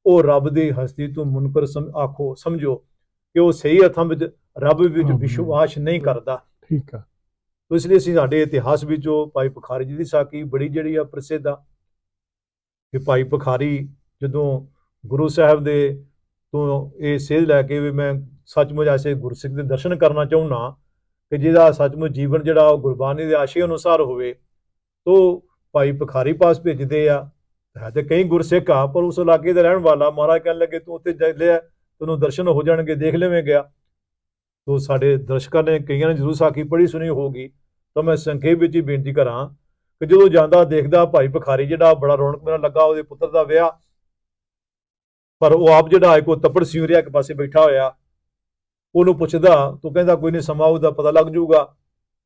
ਉਹ ਰੱਬ ਦੀ ਹਸਤੀ ਤੋਂ ਮੁਨਕਰ ਸਮ ਆਖੋ ਸਮਝੋ ਕਿ ਉਹ ਸਹੀ ਅਰਥਾਂ ਵਿੱਚ ਰੱਬ ਵਿੱਚ। ਵਿਸ਼ਵਾਸ ਨਹੀਂ ਕਰਦਾ। ਠੀਕ ਆ। ਤੋ ਇਸ ਲਈ ਅਸੀਂ ਸਾਡੇ ਇਤਿਹਾਸ ਵਿੱਚੋਂ ਭਾਈ ਪਖਾਰੀ ਜੀ ਦੀ ਸਾਖੀ ਬੜੀ ਜਿਹੜੀ ਆ ਪ੍ਰਸਿੱਧ ਆ ਕਿ ਭਾਈ ਪਖਾਰੀ ਜਦੋਂ ਗੁਰੂ ਸਾਹਿਬ ਦੇ ਤੋਂ ਇਹ ਸੇਧ ਲੈ ਕੇ ਵੀ ਮੈਂ ਸੱਚਮੁੱਚ ਐਸੇ ਗੁਰਸਿੱਖ ਦੇ ਦਰਸ਼ਨ ਕਰਨਾ ਚਾਹੁੰਨਾ ਕਿ ਜਿਹਦਾ ਸੱਚਮੁੱਚ ਜੀਵਨ ਜਿਹੜਾ ਉਹ ਗੁਰਬਾਣੀ ਦੇ ਆਸ਼ੇ ਅਨੁਸਾਰ ਹੋਵੇ, ਤੋ ਭਾਈ ਪਖਾਰੀ ਪਾਸ ਭੇਜਦੇ ਆ। ਹੈ ਤੇ ਕਈ ਗੁਰਸਿੱਖ ਆ, ਪਰ ਉਸ ਇਲਾਕੇ ਦਾ ਰਹਿਣ ਵਾਲਾ ਮਹਾਰਾਜ ਕਹਿਣ ਲੱਗੇ, ਤੂੰ ਉੱਥੇ ਜਾ ਲਿਆ ਤੈਨੂੰ ਦਰਸ਼ਨ ਹੋ ਜਾਣਗੇ, ਦੇਖ ਲਵੇਂ ਗਿਆ ਤੋ ਸਾਡੇ ਦਰਸ਼ਕਾਂ ਨੇ ਕਈਆਂ ਨੇ ਜ਼ਰੂਰ ਸਾਖੀ ਪੜ੍ਹੀ ਸੁਣੀ ਹੋਗੀ ਤਾਂ ਮੈਂ ਸੰਖੇਪ ਵਿੱਚ ਹੀ ਬੇਨਤੀ ਕਰਾਂ ਕਿ ਜਦੋਂ ਜਾਂਦਾ ਦੇਖਦਾ ਭਾਈ ਭਖਾਰੀ ਜਿਹੜਾ ਬੜਾ ਰੌਣਕ ਮੇਰਾ ਲੱਗਾ, ਉਹਦੇ ਪੁੱਤਰ ਦਾ ਵਿਆਹ, ਪਰ ਉਹ ਆਪ ਜਿਹੜਾ ਇੱਕ ਉਹ ਤੱਪੜ ਸਿਉਰਿਆ, ਇੱਕ ਪਾਸੇ ਬੈਠਾ ਹੋਇਆ, ਉਹਨੂੰ ਪੁੱਛਦਾ, ਤੂੰ ਕਹਿੰਦਾ ਕੋਈ ਨਹੀਂ ਸਮਾਂ ਉਹਦਾ ਪਤਾ ਲੱਗ ਜਾਊਗਾ।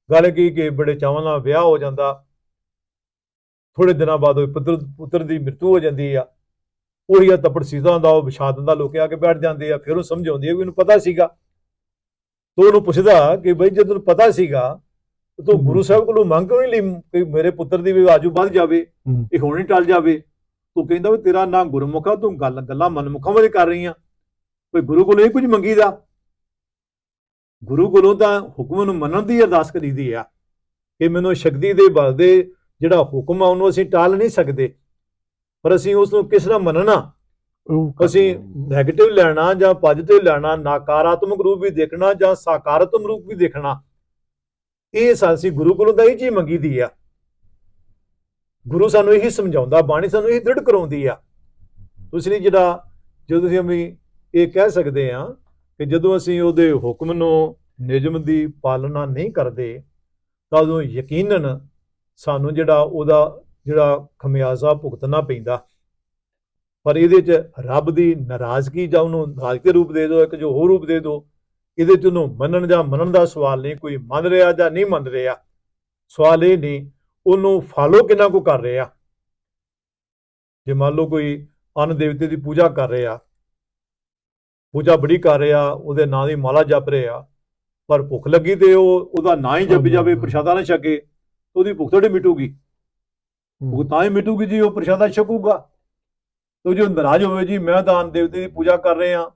ਗੱਲ ਕੀ ਕਿ ਬੜੇ ਚਾਵਾਂ ਨਾਲ ਵਿਆਹ ਹੋ ਜਾਂਦਾ। ਥੋੜੇ ਦਿਨਾਂ ਬਾਅਦ ਉਹ ਪੁੱਤਰ ਪੁੱਤਰ ਦੀ ਮ੍ਰਿਤੂ ਹੋ ਜਾਂਦੀ ਆ। ਉਹੀ ਆ ਤੱਪੜ ਸੀਦਾ ਹੁੰਦਾ ਉਹ ਵਿਛਾ ਦਿੰਦਾ, ਲੋਕ ਆ ਕੇ ਬੈਠ ਜਾਂਦੇ ਆ, ਫਿਰ ਉਹ ਸਮਝ ਆਉਂਦੀ ਹੈ ਵੀ ਉਹਨੂੰ ਪਤਾ ਸੀਗਾ। ਤੋ ਉਹਨੂੰ ਪੁੱਛਦਾ ਕਿ ਬਈ ਜਦੋਂ ਪਤਾ ਸੀਗਾ ਤੂੰ ਗੁਰੂ ਸਾਹਿਬ ਕੋਲੋਂ ਮੰਗ ਕਿਉਂ ਨਹੀਂ ਲਈ ਕਿ ਮੇਰੇ ਪੁੱਤਰ ਦੀ ਵੀ ਆਜੂ ਵੱਧ ਜਾਵੇ। ਇਹ ਹੁਣ ਹੀ ਟਲ ਜਾਵੇ। ਤੂੰ ਕਹਿੰਦਾ ਵੀ ਤੇਰਾ ਨਾਂ ਗੁਰਮੁਖਾ ਤੂੰ ਗੱਲ ਗੱਲਾਂ ਮਨਮੁਖਾਂ ਵਾਲੇ ਕਰ ਰਹੀ ਆ। ਕੋਈ ਗੁਰੂ ਕੋਲੋਂ ਇਹ ਕੁਝ ਮੰਗੀਦਾ? ਗੁਰੂ ਕੋਲੋਂ ਤਾਂ ਹੁਕਮ ਨੂੰ ਮੰਨਣ ਦੀ ਅਰਦਾਸ ਕਰੀਦੀ ਆ ਕਿ ਮੈਨੂੰ ਸ਼ਕਤੀ ਦੇ ਬਲ ਦੇ ਜਿਹੜਾ ਹੁਕਮ ਆ ਉਹਨੂੰ ਅਸੀਂ ਟਾਲ ਨਹੀਂ ਸਕਦੇ। ਪਰ ਅਸੀਂ ਉਸ ਨੂੰ ਕਿਸ ਤਰ੍ਹਾਂ ਮੰਨਣਾ? ਅਸੀਂ ਨੈਗੇਟਿਵ ਲੈਣਾ ਜਾਂ ਪੋਜ਼ਿਟਿਵ ਲੈਣਾ ਨਕਾਰਾਤਮਕ ਰੂਪ ਵੀ ਦੇਖਣਾ ਜਾਂ ਸਕਾਰਾਤਮਕ ਰੂਪ ਵੀ ਦੇਖਣਾ ਇਹ ਸਾਂਸੀ ਗੁਰੂ ਕੋਲੋਂ ਤਾਂ ਇਹ ਚੀਜ਼ ਮੰਗੀ ਦੀ ਆ। ਗੁਰੂ ਸਾਨੂੰ ਇਹੀ ਸਮਝਾਉਂਦਾ, ਬਾਣੀ ਸਾਨੂੰ ਇਹ ਦ੍ਰਿੜ ਕਰਾਉਂਦੀ ਆ। ਇਸ ਲਈ ਜਿਹੜਾ, ਜਦੋਂ ਤੁਸੀਂ ਅਸੀਂ ਇਹ ਕਹਿ ਸਕਦੇ ਆ ਕਿ ਜਦੋਂ ਅਸੀਂ ਉਹਦੇ ਹੁਕਮ ਨੂੰ, ਨਿਯਮ ਦੀ ਪਾਲਣਾ ਨਹੀਂ ਕਰਦੇ, ਤਾਂ ਉਦੋਂ ਯਕੀਨਨ ਸਾਨੂੰ ਜਿਹੜਾ ਉਹਦਾ, ਜਿਹੜਾ ਖਮਿਆਜ਼ਾ ਭੁਗਤਣਾ ਪੈਂਦਾ। ਪਰ ਇਹਦੇ 'ਚ ਰੱਬ ਦੀ ਨਾਰਾਜ਼ਗੀ ਜਾਂ ਉਹਨੂੰ ਨਾਰਾਜ਼ਗੀ ਦੇ ਰੂਪ ਦੇ ਦਿਓ, ਇੱਕ ਜੋ ਹੋਰ ਰੂਪ ਦੇ ਦਿਓ ਇਹਦੇ 'ਚ ਉਹਨੂੰ ਮੰਨਣ ਜਾਂ ਮੰਨਣ ਦਾ ਸਵਾਲ ਨਹੀਂ ਕੋਈ ਮੰਨ ਰਿਹਾ ਜਾਂ ਨਹੀਂ ਮੰਨ ਰਿਹਾ ਸਵਾਲ ਇਹ ਨਹੀਂ ਉਹਨੂੰ ਫਾਲੋ ਕਿੰਨਾ ਕੋ ਕਰ ਰਿਹਾ। ਜੇ ਮੰਨ ਲਓ ਕੋਈ ਅਨ ਦੇਵਤੇ ਦੀ ਪੂਜਾ ਕਰ ਰਿਹਾ ਪੂਜਾ ਬੜੀ ਕਰ ਰਿਹਾ ਉਹਦੇ ਨਾਂ ਦੀ ਮਾਲਾ ਜਪ ਰਿਹਾ ਪਰ ਭੁੱਖ ਲੱਗੀ ਤੇ ਉਹ ਉਹਦਾ ਨਾਂ ਹੀ ਜਪੀ ਜਾਵੇ ਪ੍ਰਸ਼ਾਦਾ ਨਾ ਛਕੇ ਉਹਦੀ ਭੁੱਖ ਥੋੜੀ ਮਿਟੂਗੀ। ਉਹ ਤਾਂ ਹੀ ਮਿਟੂਗੀ ਜੀ ਉਹ ਪ੍ਰਸ਼ਾਦਾ ਛਕੂਗਾ। ਤੋ ਜੋ ਨਾਰਾਜ਼ ਹੋਵੇ ਜੀ ਮੈਂ ਤਾਂ ਦੇਵਤੇ ਦੀ ਪੂਜਾ ਕਰ ਰਿਹਾ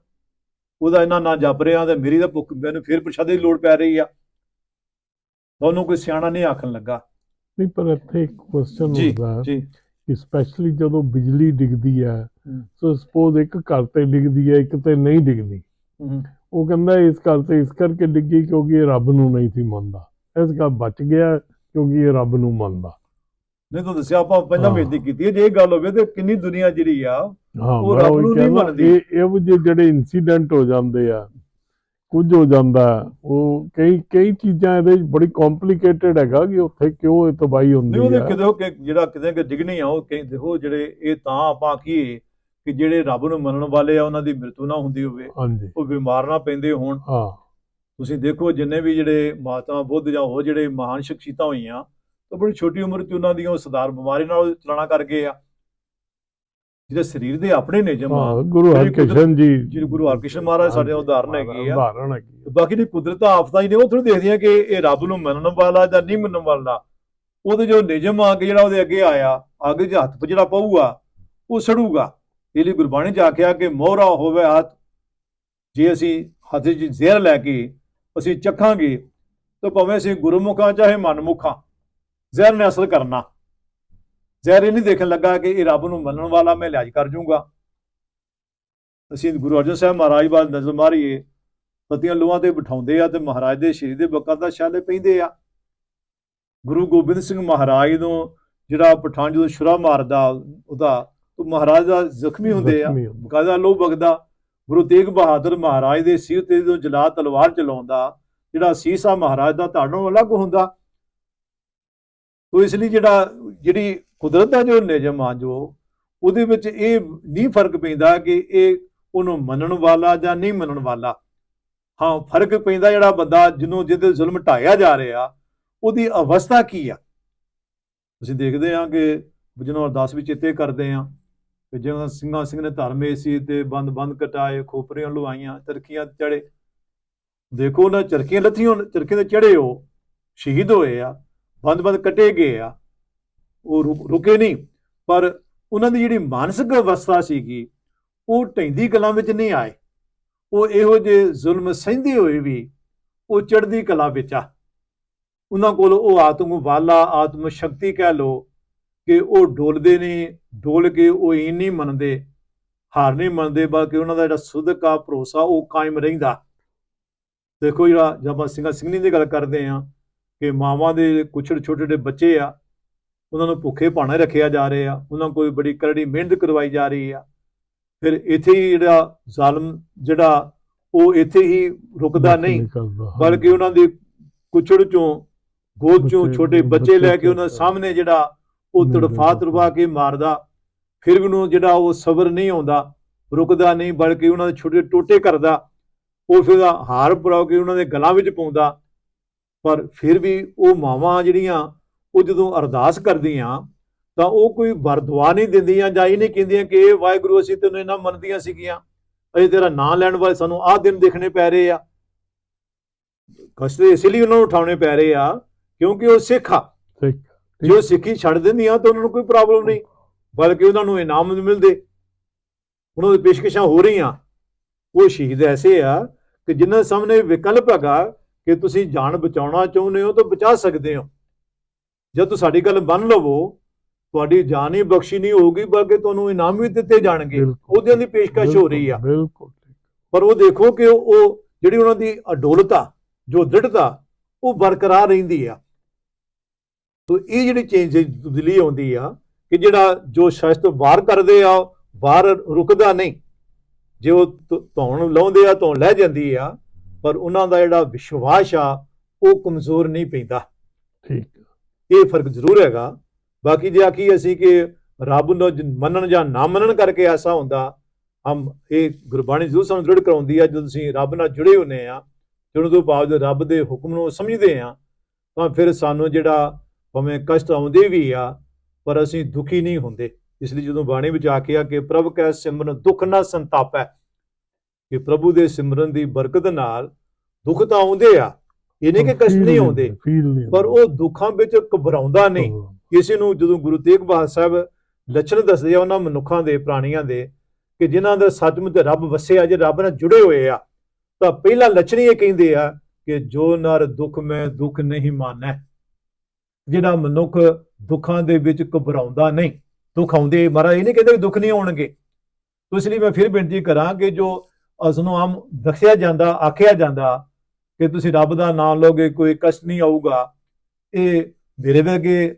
ਉਹਦਾ ਇਹਨਾਂ ਨਾਂ ਜਪ ਰਿਹਾ ਤੇ ਮੇਰੀ ਤਾਂ ਭੁੱਖ ਮੈਨੂੰ ਫਿਰ ਪ੍ਰਸ਼ਾਦੇ ਦੀ ਲੋੜ ਪੈ ਰਹੀ ਆ। ਤੁਹਾਨੂੰ ਕੋਈ ਸਿਆਣਾ ਨਹੀਂ ਆਖਣ ਲੱਗਾ। ਨਹੀਂ ਪਰ ਇੱਥੇ ਇੱਕ ਕੁਐਸਚਨ ਜੀ, ਹੁੰਦਾ ਜੀ। ਕਿ ਸਪੈਸ਼ਲੀ ਜਦੋਂ ਬਿਜਲੀ ਡਿੱਗਦੀ ਹੂੰ। ਸੋ ਸਪੋਜ਼ ਇੱਕ ਘਰ ਤੇ ਡਿੱਗਦੀ ਹੈ ਇੱਕ ਤੇ ਨਹੀਂ ਡਿੱਗਦੀ। ਉਹ ਕਹਿੰਦਾ ਇਸ ਘਰ ਤੇ ਇਸ ਕਰਕੇ ਡਿੱਗੀ ਕਿਉਂਕਿ ਇਹ ਰੱਬ ਨੂੰ ਨਹੀਂ ਸੀ ਮੰਨਦਾ। ਇਸ ਘਰ ਬਚ ਗਿਆ ਕਿਉਂਕਿ ਇਹ ਰੱਬ ਨੂੰ ਮੰਨਦਾ। ਨਹੀਂ ਤਾਂ ਦੱਸਿਆ ਆਪਾਂ ਪਹਿਲਾਂ। ਬੇਨਤੀ ਕੀਤੀ ਹੈ। ਜੇ ਇਹ ਗੱਲ ਹੋਵੇ ਤੇ ਕਿੰਨੀ ਦੁਨੀਆ ਜਿਹੜੀ ਆ ਹਾਂ ਉਹ ਮੈਂ ਰੱਬ ਉਹੀ ਨੂੰ ਨਹੀਂ ਕਹਿੰਦਾ, ਮੰਨਦੀ। ਇਹ ਇਹੋ ਜਿਹੇ ਜਿਹੜੇ ਇਨਸੀਡੈਂਟ ਹੋ ਜਾਂਦੇ ਆ ਕੁਝ ਹੋ ਜਾਂਦਾ ਉਹ ਕਈ ਕਈ ਚੀਜ਼ਾਂ ਇਹਦੇ ਵਿੱਚ ਬੜੀ ਕੰਪਲਿਕੇਟਡ ਹੈਗਾ ਕਿ ਉੱਥੇ ਕਿਉਂ ਇਹ ਨਹੀਂ ਹੁੰਦੀ ਹੈ ਕਿਤੇ ਉਹ ਕਿ ਜਿਹੜਾ ਕਿਤੇ ਕਿ ਡਿਗਣੀ ਆ ਉਹ ਕਈ ਦੇਖੋ ਜਿਹੜੇ ਇਹ ਤਾਂ ਆਪਾਂ ਆਖੀਏ ਕਿ ਜਿਹੜੇ ਰੱਬ ਨੂੰ ਮੰਨਣ ਵਾਲੇ ਆ ਉਹਨਾਂ ਦੀ ਮ੍ਰਿਤੂ ਨਾ ਹੁੰਦੀ ਹੋਵੇ ਉਹ ਬਿਮਾਰ ਨਾ ਪੈਂਦੇ ਹੋਣ। ਹਾਂ। ਤੁਸੀਂ ਦੇਖੋ ਜਿੰਨੇ ਵੀ ਜਿਹੜੇ ਮਹਾਤਮਾ ਬੁੱਧ ਜਾਂ ਹੋਰ ਜਿਹੜੇ ਮਹਾਨ ਸ਼ਖਸੀਅਤਾਂ ਹੋਈਆਂ ਤਾਂ ਬੜੀ ਛੋਟੀ ਉਮਰ 'ਚ ਉਹਨਾਂ ਦੀਆਂ ਉਹ ਸਦਾਰ ਬਿਮਾਰੀ ਨਾਲ ਚਲਾਣਾ ਕਰ ਗਏ ਆ। ਜਿਹੜੇ ਸਰੀਰ ਦੇ ਆਪਣੇ ਆ ਹਾਂ ਗੁਰੂ ਹਰਕ੍ਰਿਸ਼ਨ ਜੀ। ਜਿਹੜੇ ਗੁਰੂ ਹਰਕ੍ਰਿਸ਼ਨ ਮਹਾਰਾਜ ਸਾਡੇ ਉਦਾਹਰਨ ਹੈਗੇ ਆ। ਉਦਾਹਰਨ ਹੈਗੀ ਆ। ਬਾਕੀ ਦੀ ਕੁਦਰਤਾਂ ਆਫਤਾਂ ਹੀ ਨੇ ਉਹ ਥੋੜੀ ਦੇਖਦੀਆਂ ਕਿ ਇਹ ਰੱਬ ਨੂੰ ਮੰਨਣ ਵਾਲਾ ਜਾਂ ਨਹੀਂ ਮੰਨਣ ਵਾਲਾ। ਉਹਦੇ ਜੋ ਨਿਯਮ ਆ ਕਿ ਜਿਹੜਾ ਉਹਦੇ ਅੱਗੇ ਆਇਆ ਅੱਗੇ ਜੇ ਹੱਥ ਜਿਹੜਾ ਪਊਗਾ ਉਹ ਸੜੂਗਾ। ਇਹ ਲਈ ਗੁਰਬਾਣੀ 'ਚ ਆਖਿਆ ਕਿ ਮੋਹਰਾ ਹੋਵੇ ਹੱਥ ਜੇ ਅਸੀਂ ਹੱਥ 'ਚ ਜ਼ਹਿਰ ਲੈ ਕੇ ਅਸੀਂ ਚੱਖਾਂਗੇ ਤਾਂ ਭਾਵੇਂ ਅਸੀਂ ਗੁਰਮੁਖਾਂ ਚਾਹੇ ਮਨਮੁਖਾਂ ਜ਼ਹਿਰ ਨੇ ਅਸਰ ਕਰਨਾ। ਜ਼ਹਿਰ ਇਹ ਨਹੀਂ ਦੇਖਣ ਲੱਗਾ ਕਿ ਇਹ ਰੱਬ ਨੂੰ ਮੰਨਣ ਵਾਲਾ ਮੈਂ ਇਲਾਜ ਕਰ ਜੂੰਗਾ। ਅਸੀਂ ਗੁਰੂ ਅਰਜਨ ਸਾਹਿਬ ਮਹਾਰਾਜ ਬਾਦ ਨਜ਼ਰ ਮਾਰੀਏ ਪਤੀਆਂ ਲੋਹਾਂ ਤੇ ਬਿਠਾਉਂਦੇ ਆ ਤੇ ਮਹਾਰਾਜ ਦੇ ਸ਼ਰੀਰ ਦੇ ਬਕਾਇਦਾ ਛਾਲੇ ਪੈਂਦੇ ਆ। ਗੁਰੂ ਗੋਬਿੰਦ ਸਿੰਘ ਮਹਾਰਾਜ ਨੂੰ ਜਿਹੜਾ ਪਠਾਨ ਜਦੋਂ ਛੁਰਾ ਮਾਰਦਾ ਉਹਦਾ ਉਹ ਮਹਾਰਾਜ ਦਾ ਜ਼ਖਮੀ ਹੁੰਦੇ ਆ। ਬਕਾਇਦਾ ਲੋ ਬਗਦਾ ਗੁਰੂ ਤੇਗ ਬਹਾਦਰ ਮਹਾਰਾਜ ਦੇ ਸਿਰ ਤੇ ਜਦੋਂ ਜਲਾ ਤਲਵਾਰ ਚਲਾਉਂਦਾ ਜਿਹੜਾ ਸੀਸਾ ਮਹਾਰਾਜ ਦਾ ਧਾੜੋਂ ਅਲੱਗ ਹੁੰਦਾ ਤੋ ਇਸ ਲਈ ਜਿਹੜਾ, ਜਿਹੜੀ ਕੁਦਰਤ ਦਾ ਜੋ ਨਿਯਮ ਆ ਜੋ, ਉਹਦੇ ਵਿੱਚ ਇਹ ਨਹੀਂ ਫ਼ਰਕ ਪੈਂਦਾ ਕਿ ਇਹ ਉਹਨੂੰ ਮੰਨਣ ਵਾਲਾ ਜਾਂ ਨਹੀਂ ਮੰਨਣ ਵਾਲਾ। ਹਾਂ, ਫ਼ਰਕ ਪੈਂਦਾ ਜਿਹੜਾ ਬੰਦਾ ਜਿਹਨੂੰ, ਜਿਹਦੇ ਜ਼ੁਲਮ ਢਾਇਆ ਜਾ ਰਿਹਾ, ਉਹਦੀ ਅਵਸਥਾ ਕੀ ਆ? ਅਸੀਂ ਦੇਖਦੇ ਹਾਂ ਕਿ ਜਿਹਨੂੰ ਅਰਦਾਸ ਵੀ ਚੇਤੇ ਕਰਦੇ ਹਾਂ ਕਿ ਜਿਵੇਂ ਸਿੰਘਾਂ ਸਿੰਘ ਨੇ ਧਰਮੇ ਸੀ ਤੇ ਬੰਦ ਬੰਦ ਕਟਾਏ, ਖੋਪਰੀਆਂ ਲੁਆਈਆਂ ਚਰਖੀਆਂ ਚੜੇ। ਦੇਖੋ ਨਾ, ਚਰਖੀਆਂ ਲੱਥੀਆਂ, ਚਰਖੀਆਂ ਤੇ ਚੜੇ ਹੋ ਸ਼ਹੀਦ ਹੋਏ ਆ। ਬੰਦ ਬੰਦ ਕੱਟੇ ਗਏ ਆ। ਉਹ ਰੁਕ- ਰੁਕੇ ਨਹੀਂ। ਪਰ ਉਹਨਾਂ ਦੀ ਜਿਹੜੀ ਮਾਨਸਿਕ ਅਵਸਥਾ ਸੀਗੀ, ਉਹ ਢੈਂਦੀ ਕਲਾਂ ਵਿੱਚ ਨਹੀਂ ਆਏ। ਉਹ ਇਹੋ ਜਿਹੇ ਜ਼ੁਲਮ ਸਹਿੰਦੇ ਹੋਏ ਵੀ ਉਹ ਚੜ੍ਹਦੀ ਕਲਾ ਵਿੱਚ ਆ। ਉਹਨਾਂ ਕੋਲ ਉਹ ਆਤਮ ਵਾਲਾ, ਆਤਮ ਸ਼ਕਤੀ ਕਹਿ ਲੋ ਕਿ ਉਹ ਡੋਲਦੇ ਨੇ ਡੋਲ ਕੇ ਉਹ ਇਹ ਨਹੀਂ ਮੰਨਦੇ, ਹਾਰ ਨਹੀਂ ਮੰਨਦੇ, ਬਲਕਿ ਉਹਨਾਂ ਦਾ ਜਿਹੜਾ ਸੁਧਕ ਆ, ਭਰੋਸਾ ਉਹ ਕਾਇਮ ਰਹਿੰਦਾ। ਦੇਖੋ ਜਿਹੜਾ ਜਦ ਆਪਾਂ ਸਿੰਘਾਂ ਸਿੰਘਣੀ ਦੀ ਗੱਲ ਕਰਦੇ ਆ ਕਿ ਮਾਵਾਂ ਦੇ ਕੁਛ ਛੋਟੇ ਛੋਟੇ ਬੱਚੇ ਆ ਉਹਨਾਂ ਨੂੰ ਭੁੱਖੇ ਭਾਣੇ ਰੱਖਿਆ ਜਾ ਰਿਹਾ ਆ ਉਹਨਾਂ ਕੋਈ ਬੜੀ ਕਰੜੀ ਮਿਹਨਤ ਕਰਵਾਈ ਜਾ ਰਹੀ ਆ। ਫਿਰ ਇੱਥੇ ਹੀ ਜਿਹੜਾ ਜ਼ਾਲਮ ਜਿਹੜਾ ਉਹ ਇੱਥੇ ਹੀ ਰੁਕਦਾ ਨਹੀਂ ਬਲਕਿ ਉਹਨਾਂ ਦੀ ਕੁਚੜ ਚੋਂ ਗੋਦ ਚੋਂ ਛੋਟੇ ਬੱਚੇ ਲੈ ਕੇ ਉਹਨਾਂ ਸਾਹਮਣੇ ਜਿਹੜਾ ਉਹ ਤੜਫਾ ਤੜਫਾ ਕੇ ਮਾਰਦਾ ਫਿਰ ਵੀ ਉਹਨੂੰ ਜਿਹੜਾ ਉਹ ਸਬਰ ਨਹੀਂ ਆਉਂਦਾ ਰੁਕਦਾ ਨਹੀਂ ਬਲਕਿ ਉਹਨਾਂ ਦੇ ਛੋਟੇ ਟੋਟੇ ਕਰਦਾ ਉਹ ਫਿਰ ਹਾਰ ਪਰਾਉ ਕੇ ਉਹਨਾਂ ਦੇ ਗਲਾਂ ਵਿੱਚ ਪਾਉਂਦਾ ਪਰ ਫਿਰ ਵੀ ਉਹ ਮਾਵਾਂ ਜਿਹੜੀਆਂ ਉਹ ਜਦੋਂ ਅਰਦਾਸ ਕਰਦੀਆਂ ਤਾਂ ਉਹ ਕੋਈ ਵਰਦਵਾ ਨਹੀਂ ਦਿੰਦੀਆਂ ਜਾਂ ਇਹ ਨਹੀਂ ਕਹਿੰਦੀਆਂ ਕਿ ਇਹ ਵਾਹਿਗੁਰੂ ਅਸੀਂ ਤੈਨੂੰ ਇਹਨਾਂ ਮੰਨਦੀਆਂ ਸੀਗੀਆਂ ਅਜੇ ਤੇਰਾ ਨਾਂ ਲੈਣ ਵਾਲੇ ਸਾਨੂੰ ਆਹ ਦਿਨ ਦੇਖਣੇ ਪੈ ਰਹੇ ਆ। ਕਸ਼ਟ ਇਸ ਲਈ ਉਹਨਾਂ ਨੂੰ ਉਠਾਉਣੇ ਪੈ ਰਹੇ ਆ ਕਿਉਂਕਿ ਉਹ ਸਿੱਖ ਆ। ਜੇ ਉਹ ਸਿੱਖੀ ਛੱਡ ਦਿੰਦੀਆਂ ਤਾਂ ਉਹਨਾਂ ਨੂੰ ਕੋਈ ਪ੍ਰੋਬਲਮ ਨਹੀਂ ਬਲਕਿ ਉਹਨਾਂ ਨੂੰ ਇਨਾਮ ਮਿਲਦੇ। ਉਹਨਾਂ ਦੀ ਪੇਸ਼ਕਸ਼ਾਂ ਹੋ ਰਹੀਆਂ। ਉਹ ਸ਼ਹੀਦ ਐਸੇ ਆ ਕਿ ਜਿਨ੍ਹਾਂ ਸਾਹਮਣੇ ਵਿਕਲਪ ਹੈਗਾ ਕਿ ਤੁਸੀਂ ਜਾਨ ਬਚਾਉਣਾ ਚਾਹੁੰਦੇ ਹੋ ਤਾਂ ਬਚਾ ਸਕਦੇ ਹੋ। ਜਦ ਤੁਸੀਂ ਸਾਡੀ ਗੱਲ ਮੰਨ ਲਵੋ ਤੁਹਾਡੀ ਜਾਨ ਹੀ ਬਖਸ਼ੀ ਨਹੀਂ ਹੋਊਗੀ ਬਲਕਿ ਤੁਹਾਨੂੰ ਇਨਾਮ ਵੀ ਦਿੱਤੇ ਜਾਣਗੇ। ਉਹਦਿਆਂ ਦੀ ਪੇਸ਼ਕਸ਼ ਹੋ ਰਹੀ ਆ। ਬਿਲਕੁਲ ਪਰ ਉਹ ਦੇਖੋ ਕਿ ਉਹ ਜਿਹੜੀ ਉਹਨਾਂ ਦੀ ਅਡੋਲਤਾ ਜੋ ਦ੍ਰਿੜਤਾ ਉਹ ਬਰਕਰਾਰ ਰਹਿੰਦੀ ਆ। ਤੋ ਇਹ ਜਿਹੜੀ ਚੇਂਜ ਤਬਦੀਲੀ ਆਉਂਦੀ ਆ ਕਿ ਜਿਹੜਾ ਜੋ ਸ਼ਸਤ ਵਾਰ ਕਰਦੇ ਆ ਵਾਰ ਰੁਕਦਾ ਨਹੀਂ। ਜੇ ਉਹ ਧੌਣ ਲਾਉਂਦੇ ਆ ਧੌਣ ਲੈ ਜਾਂਦੀ ਆ ਪਰ ਉਹਨਾਂ ਦਾ ਜਿਹੜਾ ਵਿਸ਼ਵਾਸ ਆ ਉਹ ਕਮਜ਼ੋਰ ਨਹੀਂ ਪੈਂਦਾ। ਠੀਕ। ਇਹ ਫ਼ਰਕ ਜ਼ਰੂਰ ਹੈਗਾ। ਬਾਕੀ ਜੇ ਆਖੀ ਅਸੀਂ ਕਿ ਰੱਬ ਨੂੰ ਮੰਨਣ ਜਾਂ ਨਾ ਮੰਨਣ ਕਰਕੇ ਐਸਾ ਹੁੰਦਾ ਹਮ ਇਹ ਗੁਰਬਾਣੀ ਜ਼ਰੂਰ ਸਾਨੂੰ ਦ੍ਰਿੜ ਕਰਾਉਂਦੀ ਆ ਜਦੋਂ ਅਸੀਂ ਰੱਬ ਨਾਲ ਜੁੜੇ ਹੁੰਨੇ ਆ ਜੁੜਨ ਤੋਂ ਬਾਅਦ ਰੱਬ ਦੇ ਹੁਕਮ ਨੂੰ ਸਮਝਦੇ ਆ ਤਾਂ ਫਿਰ ਸਾਨੂੰ ਜਿਹੜਾ ਭਾਵੇਂ ਕਸ਼ਟ ਆਉਂਦੇ ਵੀ ਆ ਪਰ ਅਸੀਂ ਦੁਖੀ ਨਹੀਂ ਹੁੰਦੇ। ਇਸ ਲਈ ਜਦੋਂ ਬਾਣੀ ਵਿੱਚ ਆਖਿਆ ਕਿ ਪ੍ਰਭ ਕੈ ਸਿਮਰਨ ਦੁੱਖ ਨਾ ਸੰਤਾਪੈ ਕਿ ਪ੍ਰਭੂ ਦੇ ਸਿਮਰਨ ਦੀ ਬਰਕਤ ਨਾਲ ਦੁੱਖ ਤਾਂ ਆਉਂਦੇ ਆ ਇਹ ਨਹੀਂ ਕਿ ਕਸ਼ਟ ਨਹੀਂ ਆਉਂਦੇ ਪਰ ਉਹ ਦੁੱਖਾਂ ਵਿੱਚ ਘਬਰਾਉਂਦਾ ਨਹੀਂ। ਕਿਸੇ ਨੂੰ ਜਦੋਂ ਗੁਰੂ ਤੇਗ ਬਹਾਦਰ ਸਾਹਿਬ ਲੱਛਣ ਦੱਸਦੇ ਆ ਉਹਨਾਂ ਮਨੁੱਖਾਂ ਦੇ ਪ੍ਰਾਣੀਆਂ ਦੇ ਕਿ ਜਿਨ੍ਹਾਂ ਦਾ ਸੱਚਮੁੱਚ ਰੱਬ ਵਸਿਆ ਜੇ ਰੱਬ ਨਾਲ ਜੁੜੇ ਹੋਏ ਆ ਤਾਂ ਪਹਿਲਾ ਲੱਛਣ ਇਹ ਕਹਿੰਦੇ ਆ ਕਿ ਜੋ ਨਰ ਦੁੱਖ ਮੈਂ ਦੁੱਖ ਨਹੀਂ ਮਾਨੈ ਜਿਹੜਾ ਮਨੁੱਖ ਦੁੱਖਾਂ ਦੇ ਵਿੱਚ ਘਬਰਾਉਂਦਾ ਨਹੀਂ। ਦੁੱਖ ਆਉਂਦੇ ਮਹਾਰਾਜ ਇਹ ਨਹੀਂ ਕਹਿੰਦੇ ਕਿ ਦੁੱਖ ਨਹੀਂ ਆਉਣਗੇ। ਇਸ ਲਈ ਮੈਂ ਫਿਰ ਬੇਨਤੀ ਕਰਾਂ ਕਿ ਜੋ ਉਸ ਨੂੰ ਆਮ ਦੱਸਿਆ ਜਾਂਦਾ, ਆਖਿਆ ਜਾਂਦਾ ਕਿ ਤੁਸੀਂ ਰੱਬ ਦਾ ਨਾਮ ਲਓਗੇ, ਕੋਈ ਕਸ਼ਟ ਨਹੀਂ ਆਊਗਾ। ਇਹ ਮੇਰੇ ਵਰਗੇ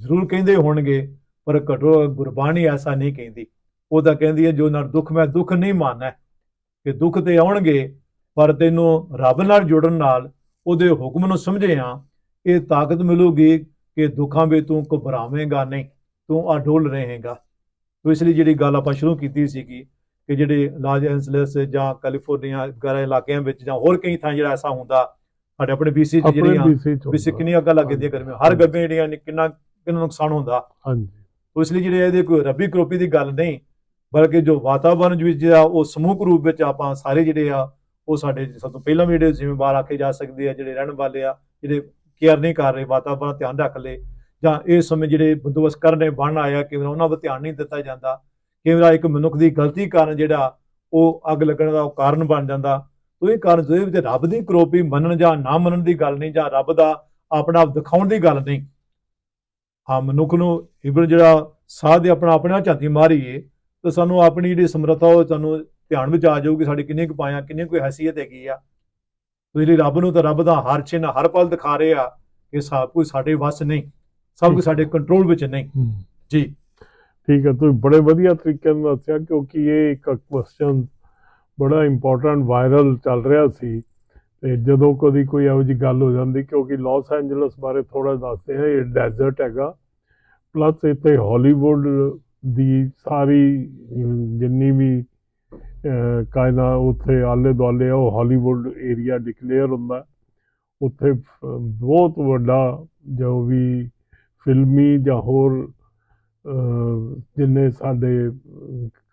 ਜ਼ਰੂਰ ਕਹਿੰਦੇ ਹੋਣਗੇ, ਪਰ ਘਟੋ ਗੁਰਬਾਣੀ ਐਸਾ ਨਹੀਂ ਕਹਿੰਦੀ। ਉਹ ਤਾਂ ਕਹਿੰਦੀ ਹੈ, ਜੋ ਨਾਲ ਦੁੱਖ, ਮੈਂ ਦੁੱਖ ਨਹੀਂ ਮਾਨਣਾ ਕਿ ਦੁੱਖ ਤੇ ਆਉਣਗੇ, ਪਰ ਤੈਨੂੰ ਰੱਬ ਨਾਲ ਜੁੜਨ ਨਾਲ ਉਹਦੇ ਹੁਕਮ ਨੂੰ ਸਮਝਿਆ, ਇਹ ਤਾਕਤ ਮਿਲੂਗੀ ਕਿ ਦੁੱਖਾਂ ਵਿੱਚ ਤੂੰ ਘਬਰਾਵੇਂਗਾ ਨਹੀਂ, ਤੂੰ ਅਡੋਲ ਰਹੇਗਾ। ਤੋ ਇਸ ਲਈ ਜਿਹੜੀ ਗੱਲ ਆਪਾਂ ਸ਼ੁਰੂ ਕੀਤੀ ਸੀਗੀ ਕਿ ਜਿਹੜੇ ਲਾਸ ਐਂਜਲਸ ਜਾਂ ਕੈਲੀਫੋਰਨੀਆ ਵਗੈਰਾ ਇਲਾਕਿਆਂ ਵਿੱਚ ਜਾਂ ਹੋਰ ਕਈ ਥਾਂ ਜਿਹੜਾ ਐਸਾ ਹੁੰਦਾ ਸਾਡੇ ਆਪਣੇ ਬੀਸੀ ਜਿਹੜੀਆਂ ਹੁੰਦਾ। ਕਿੰਨੀਆਂ ਅੱਗਾਂ ਲੱਗਦੀਆਂ ਗਰਮੀਆਂ ਹਰ ਗਰਮੀਆਂ ਜਿਹੜੀਆਂ ਨੇ ਕਿੰਨਾ ਕਿੰਨਾ ਨੁਕਸਾਨ ਹੁੰਦਾ। ਹਾਂਜੀ। ਇਸ ਲਈ ਜਿਹੜੇ ਇਹਦੇ ਕੋਈ ਰੱਬੀ ਕਰੋਪੀ ਦੀ ਗੱਲ ਨਹੀਂ ਬਲਕਿ ਜੋ ਵਾਤਾਵਰਣ ਵਿੱਚ ਜਿਹੜਾ ਉਹ ਸਮੂਹ ਰੂਪ ਵਿੱਚ ਆਪਾਂ ਸਾਰੇ ਜਿਹੜੇ ਆ ਉਹ ਸਾਡੇ ਸਭ ਤੋਂ ਪਹਿਲਾਂ ਵੀ ਜਿਹੜੇ ਜ਼ਿੰਮੇਵਾਰ ਆਖੇ ਜਾ ਸਕਦੇ ਆ ਜਿਹੜੇ ਰਹਿਣ ਵਾਲੇ ਆ ਜਿਹੜੇ ਕੇਅਰ ਨਹੀਂ ਕਰ ਰਹੇ ਵਾਤਾਵਰਣ ਧਿਆਨ ਰੱਖ ਲਏ ਜਾਂ ਇਸ ਸਮੇਂ ਜਿਹੜੇ ਬੰਦੋਬਸਤ ਕਰਨੇ ਬਣ ਆਇਆ ਕਿ ਉਹਨਾਂ ਵੱਲ ਧਿਆਨ ਨਹੀਂ ਦਿੱਤਾ ਜਾਂਦਾ ਕਿਵੇਂ ਇੱਕ ਮਨੁੱਖ ਦੀ ਗਲਤੀ ਕਾਰਨ ਜਿਹੜਾ ਉਹ ਅੱਗ ਲੱਗਣ ਦਾ ਉਹ ਕਾਰਨ ਬਣ ਜਾਂਦਾ। ਤੋ ਇਹ ਕਾਰਨ ਜਿਹਦੇ ਵਿੱਚ ਰੱਬ ਦੀ ਕਰੋਪੀ ਮੰਨਣ ਜਾਂ ਨਾ ਮੰਨਣ ਦੀ ਗੱਲ ਨਹੀਂ ਜਾਂ ਰੱਬ ਦਾ ਆਪਣਾ ਆਪ ਦਿਖਾਉਣ ਦੀ ਗੱਲ ਨਹੀਂ ਆ ਮਨੁੱਖ ਨੂੰ ਇਬਨ ਜਿਹੜਾ ਸਾਹ ਦੇ ਆਪਣਾ ਆਪਣੇ ਆਪ ਝਾਤੀ ਮਾਰੀਏ ਤਾਂ ਸਾਨੂੰ ਆਪਣੀ ਜਿਹੜੀ ਸਮਰੱਥਾ ਉਹ ਸਾਨੂੰ ਧਿਆਨ ਵਿੱਚ ਆ ਜਾਊਗੀ ਸਾਡੀ ਕਿੰਨੀ ਕੁ ਪਾਇਆ ਕਿੰਨੀ ਕੋਈ ਹਸੀਅਤ ਹੈਗੀ ਆ। ਤੇ ਜਿਹੜੀ ਰੱਬ ਨੂੰ ਤਾਂ ਰੱਬ ਦਾ ਹਰ ਛਿਨ ਹਰ ਪਲ ਦਿਖਾ ਰਹੇ ਕਿ ਸਭ ਕੁਝ ਸਾਡੇ ਵੱਸ ਨਹੀਂ ਸਭ ਕੁਝ ਸਾਡੇ ਕੰਟਰੋਲ ਵਿੱਚ ਨਹੀਂ। ਜੀ। ਠੀਕ ਹੈ ਤੁਸੀਂ ਬੜੇ ਵਧੀਆ ਤਰੀਕੇ ਨਾਲ ਦੱਸਿਆ ਕਿਉਂਕਿ ਇਹ ਇੱਕ ਕੁਐਸਚਨ ਬੜਾ ਇੰਪੋਰਟੈਂਟ ਵਾਇਰਲ ਚੱਲ ਰਿਹਾ ਸੀ। ਤੇ ਜਦੋਂ ਕਦੀ ਕੋਈ ਇਹੋ ਜਿਹੀ ਗੱਲ ਹੋ ਜਾਂਦੀ ਕਿਉਂਕਿ ਲਾਸ ਐਂਜਲਸ ਬਾਰੇ ਥੋੜਾ ਦੱਸਦੇ ਹਾਂ ਇਹ ਡੈਜ਼ਰਟ ਹੈਗਾ। ਪਲੱਸ ਇੱਥੇ ਹਾਲੀਵੁੱਡ ਦੀ ਸਾਰੀ ਜਿੰਨੀ ਵੀ ਕਾਇਨਾ ਉੱਥੇ ਆਲੇ ਦੁਆਲੇ ਆ, ਉਹ ਹਾਲੀਵੁੱਡ ਏਰੀਆ ਡਿਕਲੇਅਰ ਹੁੰਦਾ। ਉੱਥੇ ਬਹੁਤ ਵੱਡਾ ਜੋ ਵੀ ਫਿਲਮੀ ਜਾਂ ਹੋਰ ਜਿੰਨੇ ਸਾਡੇ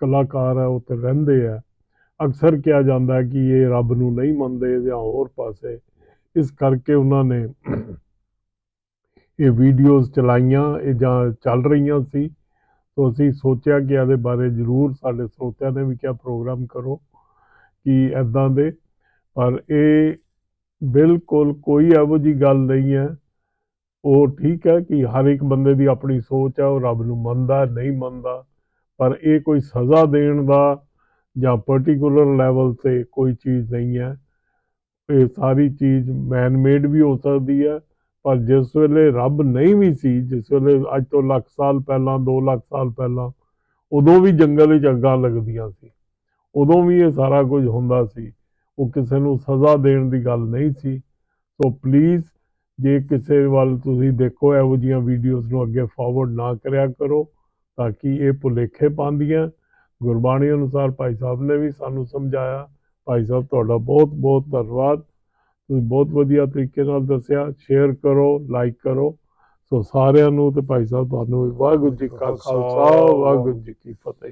ਕਲਾਕਾਰ ਆ, ਉੱਥੇ ਰਹਿੰਦੇ ਆ, ਅਕਸਰ ਕਿਹਾ ਜਾਂਦਾ ਕਿ ਇਹ ਰੱਬ ਨੂੰ ਨਹੀਂ ਮੰਨਦੇ ਜਾਂ ਹੋਰ ਪਾਸੇ। ਇਸ ਕਰਕੇ ਉਹਨਾਂ ਨੇ ਇਹ ਵੀਡੀਓਜ਼ ਚਲਾਈਆਂ, ਇਹ ਜਾਂ ਚੱਲ ਰਹੀਆਂ ਸੀ। ਤੋਂ ਅਸੀਂ ਸੋਚਿਆ ਕਿ ਇਹਦੇ ਬਾਰੇ ਜ਼ਰੂਰ ਸਾਡੇ ਸਰੋਤਿਆਂ ਨੇ ਵੀ ਕਿਹਾ, ਪ੍ਰੋਗਰਾਮ ਕਰੋ ਕਿ ਐਦਾਂ ਦੇ। ਪਰ ਇਹ ਬਿਲਕੁਲ ਕੋਈ ਇਹੋ ਜਿਹੀ ਗੱਲ ਨਹੀਂ ਹੈ ਉਹ ਠੀਕ ਹੈ ਕਿ ਹਰ ਇੱਕ ਬੰਦੇ ਦੀ ਆਪਣੀ ਸੋਚ ਹੈ, ਉਹ ਰੱਬ ਨੂੰ ਮੰਨਦਾ ਨਹੀਂ ਮੰਨਦਾ। ਪਰ ਇਹ ਕੋਈ ਸਜ਼ਾ ਦੇਣ ਦਾ ਜਾਂ ਪਾਰਟਿਕੂਲਰ ਲੈਵਲ ਤੇ ਕੋਈ ਚੀਜ਼ ਨਹੀਂ ਹੈ। ਇਹ ਸਾਰੀ ਚੀਜ਼ ਮੈਨ ਮੇਡ ਵੀ ਹੋ ਸਕਦੀ ਹੈ, ਪਰ ਜਿਸ ਵੇਲੇ ਰੱਬ ਨਹੀਂ ਵੀ ਸੀ, ਜਿਸ ਵੇਲੇ ਅੱਜ ਤੋਂ ਲੱਖ ਸਾਲ ਪਹਿਲਾਂ 2 ਲੱਖ ਸਾਲ ਪਹਿਲਾਂ, ਉਦੋਂ ਵੀ ਜੰਗਲ ਵਿੱਚ ਅੱਗਾਂ ਲੱਗਦੀਆਂ ਸੀ। ਉਦੋਂ ਵੀ ਇਹ ਸਾਰਾ ਕੁਝ ਹੁੰਦਾ ਸੀ। ਉਹ ਕਿਸੇ ਨੂੰ ਸਜ਼ਾ ਦੇਣ ਦੀ ਗੱਲ ਨਹੀਂ ਸੀ। ਸੋ ਪਲੀਜ਼ ਜੇ ਕਿਸੇ ਵੱਲ ਤੁਸੀਂ ਦੇਖੋ ਇਹੋ ਜਿਹੀਆਂ ਵੀਡੀਓਜ਼ ਨੂੰ ਅੱਗੇ ਫਾਰਵਰਡ ਨਾ ਕਰਿਆ ਕਰੋ ਤਾਂ ਕਿ ਇਹ ਭੁਲੇਖੇ ਪਾਉਂਦੀਆਂ। ਗੁਰਬਾਣੀ ਅਨੁਸਾਰ ਭਾਈ ਸਾਹਿਬ ਨੇ ਵੀ ਸਾਨੂੰ ਸਮਝਾਇਆ। ਭਾਈ ਸਾਹਿਬ ਤੁਹਾਡਾ ਬਹੁਤ ਬਹੁਤ ਧੰਨਵਾਦ। ਤੁਸੀਂ ਬਹੁਤ ਵਧੀਆ ਤਰੀਕੇ ਨਾਲ ਦੱਸਿਆ। ਸ਼ੇਅਰ ਕਰੋ ਲਾਈਕ ਕਰੋ। ਸੋ ਸਾਰਿਆਂ ਨੂੰ ਤੇ ਭਾਈ ਸਾਹਿਬ ਤੁਹਾਨੂੰ ਵਾਹਿਗੁਰੂ ਜੀ ਕਾ ਖਾਲਸਾ। ਵਾਹਿਗੁਰੂ ਜੀ ਕੀ ਫਤਿਹ।